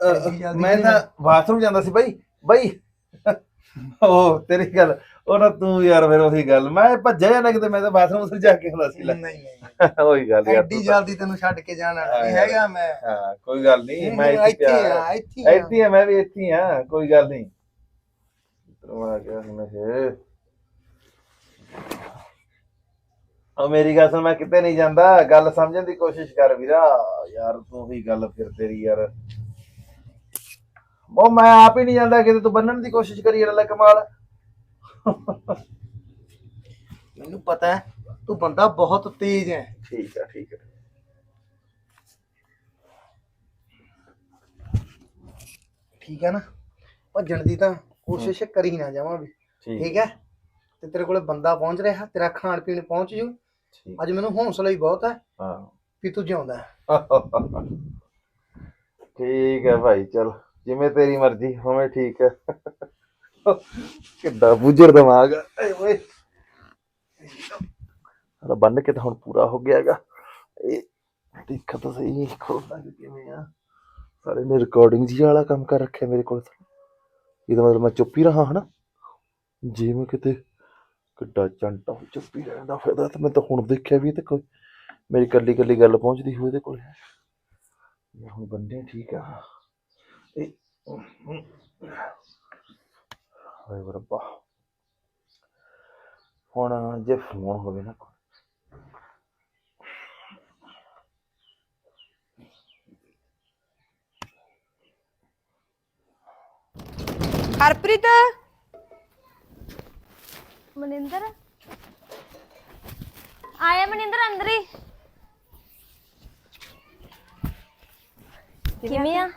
ਜਲਦੀ ਮੈਂ ਤਾਂ ਬਾਥਰੂਮ ਜਾਂਦਾ ਸੀ ਬਾਈ। ਬਾਈ। ਉਹ ਤੇਰੀ ਗੱਲ ਉਹ ਨਾ ਤੂੰ ਯਾਰ ਫਿਰ ਉਹੀ ਗੱਲ ਮੈਂ ਭੱਜਿਆ ਜਾਣਾ ਕਿਤੇ ਮੈਂ ਤਾਂ ਬਾਥਰੂਮ ਉੱਥੇ ਜਾ ਕੇ ਸੀ ਲੈ। ਨਹੀਂ ਨਹੀਂ। ਉਹੀ ਗੱਲ ਯਾਰ ਐਡੀ ਤੂੰ ਤਾਂ- ਜਲਦੀ ਤੈਨੂੰ ਛੱਡ ਕੇ ਜਾਣਾ ਨਹੀਂ ਹਾਂ। ਹੈਗਾ ਮੈਂ। ਹਾਂ ਕੋਈ ਗੱਲ ਨਹੀਂ ਮੈਂ ਹੂੰ, ਇੱਥੇ ਆ ਇੱਥੇ ਹੀ ਆ। ਇੱਥੇ ਹੀ ਆ, ਮੈਂ ਵੀ ਇੱਥੇ ਹੀ ਆ ਕੋਈ ਗੱਲ ਨਹੀਂ। ਤਰਵਾ ਗਿਆ ਹੁਣ ਇਹ। ਗੱਲ ਸੁਣ ਮੈਂ ਕਿਤੇ ਨਹੀਂ ਜਾਂਦਾ ਗੱਲ ਸਮਝਣ ਦੀ ਕੋਸ਼ਿਸ਼ ਕਰ ਵੀਰਾ। ਯਾਰ ਤੂੰ ਵੀ ਗੱਲ ਫਿਰ ਤੇਰੀ ਯਾਰ। ਉਹ ਮੈਂ ਆਪ ਹੀ ਨਹੀਂ ਜਾਂਦਾ ਕਿਤੇ ਤੂੰ ਬੰਨਣ ਦੀ ਕੋਸ਼ਿਸ਼ ਕਰੀ ਯਾਰ ਲੈ ਕਮਾਲ। ਮੈਨੂੰ ਪਤਾ ਹੈ ਤੂੰ ਬੰਦਾ ਬਹੁਤ ਤੇਜ਼ ਹੈ। ਠੀਕ ਆ ਠੀਕ ਆ ਠੀਕ ਹੈ ਨਾ? ਭੱਜਣ ਦੀ ਤਾਂ ਕੋਸ਼ਿਸ਼ ਕਰੀ ਨਾ ਜਾਵਾਂ ਵੀ। ਠੀਕ। ਠੀਕ ਹੈ? ਤੇ ਤੇਰੇ ਕੋਲੇ ਬੰਦਾ ਪਹੁੰਚ ਰਿਹਾ ਤੇਰਾ ਖਾਣ ਪੀਣ ਪਹੁੰਚ ਜੂ। ਠੀਕ। ਅੱਜ ਮੈਨੂੰ ਹੌਸਲਾ ਹੀ ਬਹੁਤ ਹੈ ਹਾਂ। ਵੀ ਤੂੰ ਜਿਉਂਦਾ ਹੈ। ਠੀਕ ਹੈ ਭਾਈ ਚਲ। ਜਿਵੇਂ ਤੇਰੀ ਮਰਜ਼ੀ ਹੋਵੇਂ ਠੀਕ ਹੈ। ਕਿੱਡਾ ਬੁੱਝਰ ਦਿਮਾਗ ਹੈ ਏ ਓਏ। ਅਰੇ ਬੰਨ ਕੇ ਤਾਂ ਹੁਣ ਪੂਰਾ ਹੋ ਗਿਆ ਹੈਗਾ। ਇਹ ਦੇਖਾ ਤਾਂ ਸਹੀ ਖੋਲਦਾ ਕਿਵੇਂ ਆ। ਸਾਰੇ ਨੇ ਰਿਕਾਰਡਿੰਗ ਜੀ ਵਾਲਾ ਕੰਮ ਕਰ ਰੱਖਿਆ ਮੇਰੇ ਕੋਲ ਤਾਂ। ਇਹਦਾ ਮਤਲਬ ਮੈਂ ਚੁੱਪ ਹੀ ਰਹਾ, ਹਨਾ? ਜੇ ਮੈਂ ਕਿਤੇ ਕਿੱਡਾ ਚੰਟਾ ਚੁੱਪ ਹੀ ਰਹਿਣ ਦਾ ਫਾਇਦਾ ਤਾਂ ਮੈਂ ਤਾਂ ਹੁਣ ਦੇਖਿਆ ਵੀ ਇਹ ਤੇ ਕੋਈ ਮੇਰੀ ਕੱਲੀ ਕੱਲੀ ਗੱਲ ਪਹੁੰਚਦੀ ਹੋਵੇ ਇਹਦੇ ਕੋਲ। ਇਹ ਹੁਣ ਬੰਦੇ ਠੀਕ ਆ। ਇਹ ਹਾਏ ਰੱਬਾ ਹੁਣ ਜੇ ਫੋਨ ਹੋਵੇ ਨਾ ਹਰਪ੍ਰੀਤ ਮਨਿੰਦਰ ਆਇਆ ਮਨਿੰਦਰ ਅੰਦਰ ਹੀ ਕਿਵੇਂ ਆ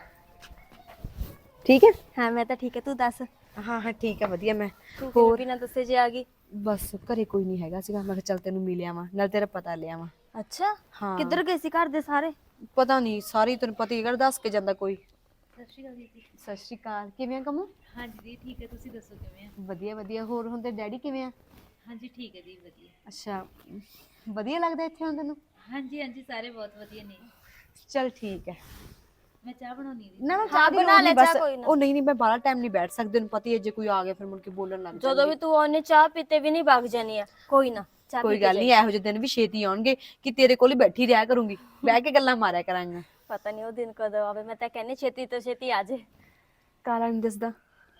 ਠੀਕ ਹੈ? ਹਾਂ ਮੈਂ ਤਾਂ ਠੀਕ ਹੈ ਤੂੰ ਦੱਸ? ਹਾਂ ਹਾਂ ਠੀਕ ਹੈ ਵਧੀਆ ਮੈਂ ਤੂੰ ਹੋਰ? ਹੋਰ? ਬਿਨਾਂ ਦੱਸੇ ਜੇ ਆ ਗਈ? ਬਸ ਘਰੇ ਕੋਈ ਨਹੀਂ ਹੈਗਾ ਸੀਗਾ ਮੈਂ ਕਿਹਾ ਚੱਲ ਤੈਨੂੰ ਮਿਲਿਆ ਵਾਂ ਨਾਲ ਤੇਰਾ ਪਤਾ ਲਿਆ ਵਾਂ ਅੱਛਾ ਹਾਂ। ਕਿੱਧਰ ਗਏ ਸੀ ਘਰ ਦੇ ਸਾਰੇ? ਪਤਾ ਨਹੀਂ ਸਾਰੀ ਤੈਨੂੰ ਪਤਾ ਹੀ ਹੈਗਾ ਦੱਸ ਕੇ ਜਾਂਦਾ ਕੋਈ। ਸਤਿ ਸ਼੍ਰੀ ਅਕਾਲ ਕਿਵੇਂ ਆ ਕਮੂ? ਹਾਂਜੀ ਦੀ ਠੀਕ ਹੈ ਤੁਸੀਂ ਦੱਸੋ ਕਿਵੇਂ ਆ? ਵਧੀਆ ਵਧੀਆ ਹੋਰ ਹੁਣ ਤੇ ਡੈਡੀ ਕਿਵੇਂ ਆ? ਹਾਂਜੀ ਠੀਕ ਹੈ ਦੀ ਵਧੀਆ। ਅੱਛਾ ਵਧੀਆ ਲੱਗਦਾ ਇੱਥੇ ਹੁਣ ਤੈਨੂੰ? ਹਾਂਜੀ ਹਾਂਜੀ ਸਾਰੇ ਬਹੁਤ ਵਧੀਆ ਨੇ। ਚਲ ਠੀਕ ਹੈ। ਮੈਂ ਚਾਹ ਬਣਾਉਣੀ ਦੀ ਨਾ ਮੈਂ ਹਾਂ, ਦੀ ਬਣਾ ਲੋੜ ਲੈ ਨੀ, ਚਾਹ, ਬਸ ਕੋਈ ਨਾ। ਉਹ ਨਹੀਂ ਨਹੀਂ ਮੈਂ ਬਾਹਲਾ ਟਾਈਮ ਨਹੀਂ ਬੈਠ ਸਕਦੀ ਤੈਨੂੰ ਪਤਾ ਹੀ ਹੈ ਜੇ ਕੋਈ ਆ ਗਿਆ ਫਿਰ ਮੁੜ ਕੇ ਬੋਲਣ ਲੱਗ ਜਦੋਂ ਜਾਂਦੀ ਵੀ ਤੂੰ ਉਹਨੇ ਚਾਹ ਪੀਤੇ ਵੀ ਨਹੀਂ ਵਗ ਜਾਨੀ ਆ। ਕੋਈ ਨਾ ਚਾਹ ਕੋਈ ਪੀ ਕੇ ਗੱਲ ਨਹੀਂ ਇਹੋ ਜਿਹੇ ਦਿਨ ਵੀ ਛੇਤੀ ਆਉਣਗੇ ਕਿ ਤੇਰੇ ਕੋਲ ਹੀ ਬੈਠੀ ਰਿਹਾ ਕਰੂੰਗੀ। ਬਹਿ ਕੇ ਗੱਲਾਂ ਮਾਰਿਆ ਕਰਾਂਗੇ। ਪਤਾ ਨਹੀਂ ਉਹ ਦਿਨ ਕਦੋਂ ਆਵੇ ਮੈਂ ਤਾਂ ਕਹਿੰਨੀ ਛੇਤੀ ਤੋਂ ਛੇਤੀ ਆ ਜੇ। ਕਾਲਾ ਨਹੀਂ ਦੱਸਦਾ।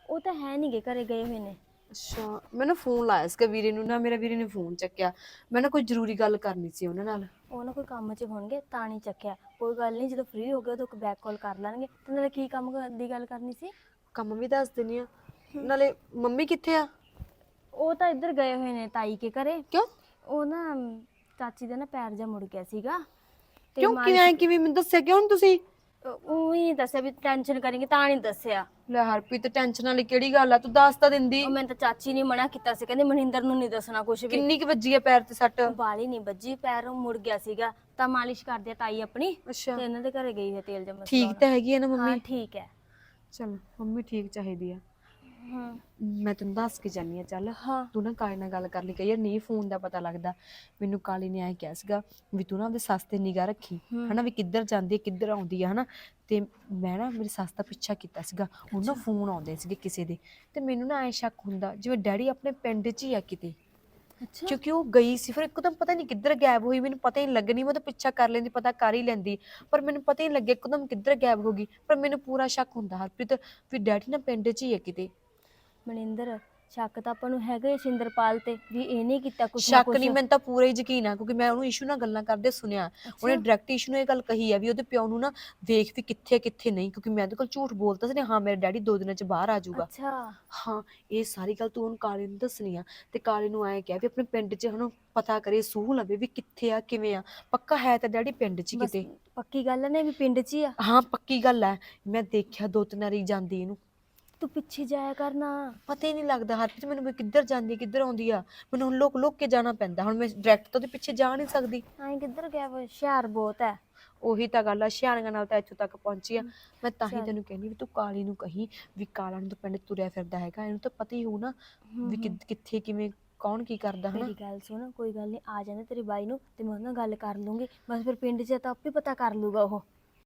ਉਹ ਤਾਂ ਹੈ ਨਹੀਂਗੇ ਘਰੇ ਗਏ ਹੋਏ ਨੇ। ਅੱਛਾ ਮੈਂ ਨਾ ਫੋਨ ਲਾਇਆ ਸੀਗਾ ਵੀਰੇ ਨੂੰ ਨਾ ਮੇਰਾ ਵੀਰੇ ਨੇ ਫੋਨ ਚੱਕਿਆ। ਮੈਂ ਨਾ ਕੋਈ ਜ਼ਰੂਰੀ ਗੱਲ ਕਰਨੀ ਸੀ ਉਹਨਾਂ ਨਾਲ। ਉਹ ਨਾ ਕੋਈ ਕੰਮ 'ਚ ਹੋਣਗੇ ਤਾਂ ਨਹੀਂ ਚੱਕਿਆ। ਕੋਈ ਗੱਲ ਨਹੀਂ ਜਦੋਂ ਫ੍ਰੀ ਹੋ ਗਏ ਉਦੋਂ ਬੈਕ ਕਾਲ ਕਰ ਲੈਣਗੇ। ਤੇ ਨਾਲੇ ਕੀ ਕੰਮ ਕਰ- ਦੀ ਗੱਲ ਕਰਨੀ ਸੀ? ਕੰਮ ਵੀ ਦੱਸ ਦਿੰਨੀ ਆ। ਨਾਲੇ ਮੰਮੀ ਕਿੱਥੇ ਆ? ਉਹ ਤਾਂ ਇੱਧਰ ਗਏ ਹੋਏ ਨੇ ਤਾਈ ਕੇ ਘਰੇ। ਕਿਉਂ? ਉਹ ਨਾ ਅਮ, ਚਾਚੀ ਦਾ ਨਾ ਪੈਰ ਜਾ ਮੁੜ ਗਿਆ ਸੀਗਾ। ਤੇ ਕਿਉਂ? ਕਿਵੇਂ ਕਿਵੇਂ? ਮੈਨੂੰ ਦੱਸਿਆ ਕਿਉਂ ਤੁਸੀਂ? ਉਹ ਹੀ ਦੱਸਿਆ ਵੀ ਟੈਨਸ਼ਨ ਕरेंगे ਤਾਂ ਨਹੀਂ ਦੱਸਿਆ। ਲੈ ਹਰਪ੍ਰੀਤ ਟੈਨਸ਼ਨ ਵਾਲੀ ਕਿਹੜੀ ਗੱਲ ਆ? ਤੂੰ ਦੱਸ ਤਾਂ ਦਿੰਦੀ। ਉਹ ਮੈਨੂੰ ਤਾਂ ਚਾਚੀ ਨੇ ਮਨਾ ਕੀਤਾ ਸੀ ਕਹਿੰਦੇ ਮਨਿੰਦਰ ਨੂੰ ਨਹੀਂ ਦੱਸਣਾ ਕੁਝ ਵੀ। ਕਿੰਨੀ ਕੁ ਵੱਜੀ ਆ ਪੈਰ ਤੇ ਸੱਟ? ਬਾਲੀ ਨਹੀਂ ਵੱਜੀ ਪੈਰ ਮੁੜ ਗਿਆ ਸੀਗਾ। ਤਾਂ ਮਾਲਿਸ਼ ਕਰਦੇ ਆ ਤਾਈ ਆਪਣੀ ਅੱਛਾ। ਤੇ ਇਹਨਾਂ ਦੇ ਘਰੇ ਗਈ ਹੈ ਤੇਲ ਜਮਾ ਠੀਕ ਤਾਂ ਹੈਗੀ ਆ ਨਾ ਹਾਂ ਮੰਮੀ ਠੀਕ ਹੈ। ਚਲ ਮੰਮੀ ਠੀਕ ਚਾਹੀਦੀ ਆ। ਹਾਂ। ਮੈਂ ਤੈਨੂੰ ਦੱਸ ਕੇ ਜਾਨੀ ਆ ਚੱਲ। ਹਾਂ। ਤੂੰ ਨਾ ਕਾਲੇ ਨਾਲ ਗੱਲ ਕਰ ਲਈ ਕਈ ਯਾਰ ਨਹੀਂ ਫੋਨ ਦਾ ਪਤਾ ਲੱਗਦਾ। ਮੈਨੂੰ ਕਾਲੀ ਨੇ ਐਂ ਕਿਹਾ ਸੀਗਾ ਵੀ ਤੂੰ ਨਾ ਆਪਦੇ ਸੱਸ ਤੇ ਨਿਗਾਹ ਰੱਖੀ। ਹਨਾ ਵੀ ਕਿੱਧਰ ਜਾਂਦੀ ਹੈ ਕਿੱਧਰ ਆਉਂਦੀ ਆ ਹਨਾ। ਤੇ ਮੈਂ ਨਾ ਮੇਰੀ ਸੱਸ ਦਾ ਪਿੱਛਾ ਕੀਤਾ ਸੀਗਾ ਉਹਨਾਂ ਫੋਨ ਆਉਂਦੇ ਸੀਗੇ ਕਿਸੇ ਦੇ। ਤੇ ਮੈਨੂੰ ਨਾ ਐ ਸ਼ੱਕ ਹੁੰਦਾ ਜਿਵੇਂ ਡੈਡੀ ਆਪਣੇ ਪਿੰਡ 'ਚ ਹੀ ਆ ਕਿਤੇ। ਅੱਛਾ। ਕਿਉਂਕਿ ਉਹ ਗਈ ਸੀ ਫਿਰ ਇੱਕਦਮ ਪਤਾ ਨਹੀਂ ਕਿੱਧਰ ਗਾਇਬ ਹੋਈ ਮੈਨੂੰ ਪਤਾ ਹੀ ਨਹੀਂ ਲੱਗਣੀ ਮੈਂ ਉਹਦਾ ਪਿੱਛਾ ਕਰ ਲੈਂਦੀ ਪਤਾ ਕਰ ਹੀ ਲੈਂਦੀ। ਪਰ ਮੈਨੂੰ ਪਤਾ ਹੀ ਨਹੀਂ ਲੱਗਿਆ ਇੱਕਦਮ ਕਿੱਧਰ ਗਾਇਬ ਹੋ ਗਈ। ਪਰ ਮੈਨੂੰ ਪੂਰਾ ਸ਼ੱਕ ਹੁੰਦਾ ਹਰਪ੍ਰੀਤ ਵੀ ਡੈਡੀ ਨਾ ਪਿੰਡ 'ਚ ਹੀ ਹੈ ਕਿਤੇ। ਮਨਿੰਦਰ ਸ਼ੱਕ ਤਾਂ ਆਪਾਂ ਨੂੰ ਹੈਗਾ ਹੀ ਸਿੰਦਰਪਾਲ ਤੇ ਵੀ ਇਹਨੇ ਕੀਤਾ ਕੁਛ ਨਾ ਸ਼ੱਕ ਕੁਛ। ਨਹੀਂ ਮੈਨੂੰ ਤਾਂ ਪੂਰਾ ਹੀ ਯਕੀਨ ਆ ਕਿਉਂਕਿ ਮੈਂ ਉਹਨੂੰ ਇਸ਼ੂ ਨਾਲ ਗੱਲਾਂ ਕਰਦੇ ਸੁਣਿਆ। ਉਹਨੇ। ਡਾਇਰੈਕਟ ਇਸ਼ੂ ਨੂੰ ਇਹ ਗੱਲ ਕਹੀ ਆ ਵੀ ਉਹਦੇ ਪਿਓ ਨੂੰ ਨਾ ਵੇਖ ਵੀ ਕਿੱਥੇ ਕਿੱਥੇ ਨਹੀਂ ਕਿਉਂਕਿ ਮੈਂ ਉਹਦੇ ਕੋਲ ਝੂਠ ਬੋਲਤਾ ਸੀ ਨੇ ਹਾਂ ਮੇਰੇ ਡੈਡੀ ਦੋ ਦਿਨਾਂ ਚ ਬਾਹਰ ਆ ਜਾਊਗਾ। ਅੱਛਾ। ਹਾਂ ਇਹ ਸਾਰੀ ਗੱਲ ਤੂੰ ਉਹਨੂੰ ਕਾਲੇ ਨੂੰ ਦੱਸਣੀ ਆ ਤੇ ਕਾਲੇ ਨੂੰ ਐਂ ਕਿਹਾ ਵੀ ਆਪਣੇ ਪਿੰਡ 'ਚ ਹਨੂੰ ਪਤਾ ਕਰੇ ਸੂਹ ਲਵੇ ਵੀ ਕਿੱਥੇ ਆ ਕਿਵੇਂ ਆ। ਪੱਕਾ ਹੈ ਤਾਂ ਡੈਡੀ ਪਿੰਡ 'ਚ ਹੀ ਬਸ ਕਿਤੇ। ਪੱਕੀ ਗੱਲ ਨੇ ਵੀ ਪਿੰਡ 'ਚ ਹੀ ਆ। ਹਾਂ ਪੱਕੀ ਗੱਲ ਹੈ ਮੈਂ ਦੇਖਿਆ ਦੋ ਤਿੰਨ ਵਾਰੀ ਜਾਂਦੀ ਇਹਨੂੰ। ਤੂੰ ਪਿੱਛੇ ਜਾਇਆ ਕਰਨਾ ਪਤਾ ਹੀ ਨਹੀਂ ਲੱਗਦਾ ਹਰਪ੍ਰੀਤ ਮੈਨੂੰ ਵੀ ਕਿੱਧਰ ਜਾਂਦੀ ਹੈ ਕਿੱਧਰ ਆਉਂਦੀ ਆ। ਮੈਨੂੰ ਹੁਣ ਲੋਕ ਲੋਕ ਕੇ ਜਾਣਾ ਪੈਂਦਾ ਹੁਣ ਮੈਂ ਡਾਇਰੈਕਟ ਤਾਂ ਉਹਦੇ ਪਿੱਛੇ ਜਾ ਨਹੀਂ ਸਕਦੀ। ਐਂ ਕਿੱਧਰ ਗਿਆ ਵਾ? ਹੁਸ਼ਿਆਰ ਬਹੁਤ ਹੈ। ਉਹੀ ਤਾਂ ਗੱਲ ਆ ਸਿਆਣੀਆਂ ਨਾਲ ਤਾਂ ਇੱਥੋਂ ਤੱਕ ਪਹੁੰਚੀ ਆ। ਮੈਂ ਤਾਂ ਹੀ ਚੱਲ। ਤੈਨੂੰ ਕਹਿੰਦੀ ਵੀ ਤੂੰ ਕਾਲੀ ਨੂੰ ਕਹੀਂ ਵੀ ਕਾਲਾ ਨੂੰ ਤਾਂ ਪਿੰਡ ਤੁਰਿਆ ਫਿਰਦਾ ਹੈਗਾ ਇਹਨੂੰ ਤਾਂ ਪਤਾ ਹੀ ਹੋਊ ਨਾ ਵੀ ਕਿ- ਕਿੱਥੇ ਕਿਵੇਂ ਕੌਣ ਕੀ ਕਰਦਾ ਹਨਾ? ਮੇਰੀ ਗੱਲ ਸੁਣ ਕੋਈ ਗੱਲ ਨਹੀਂ ਆ ਜਾਂਦੇ ਤੇਰੀ ਬਾਈ ਨੂੰ ਤੇ ਮੈਂ ਉਹਨਾਂ ਨਾਲ ਗੱਲ ਕਰ ਲੂੰਗੀ। ਬਸ ਫਿਰ ਪਿੰਡ 'ਚ ਤਾਂ ਆਪੇ ਪਤਾ ਕਰ ਲੂਗਾ ਉਹ।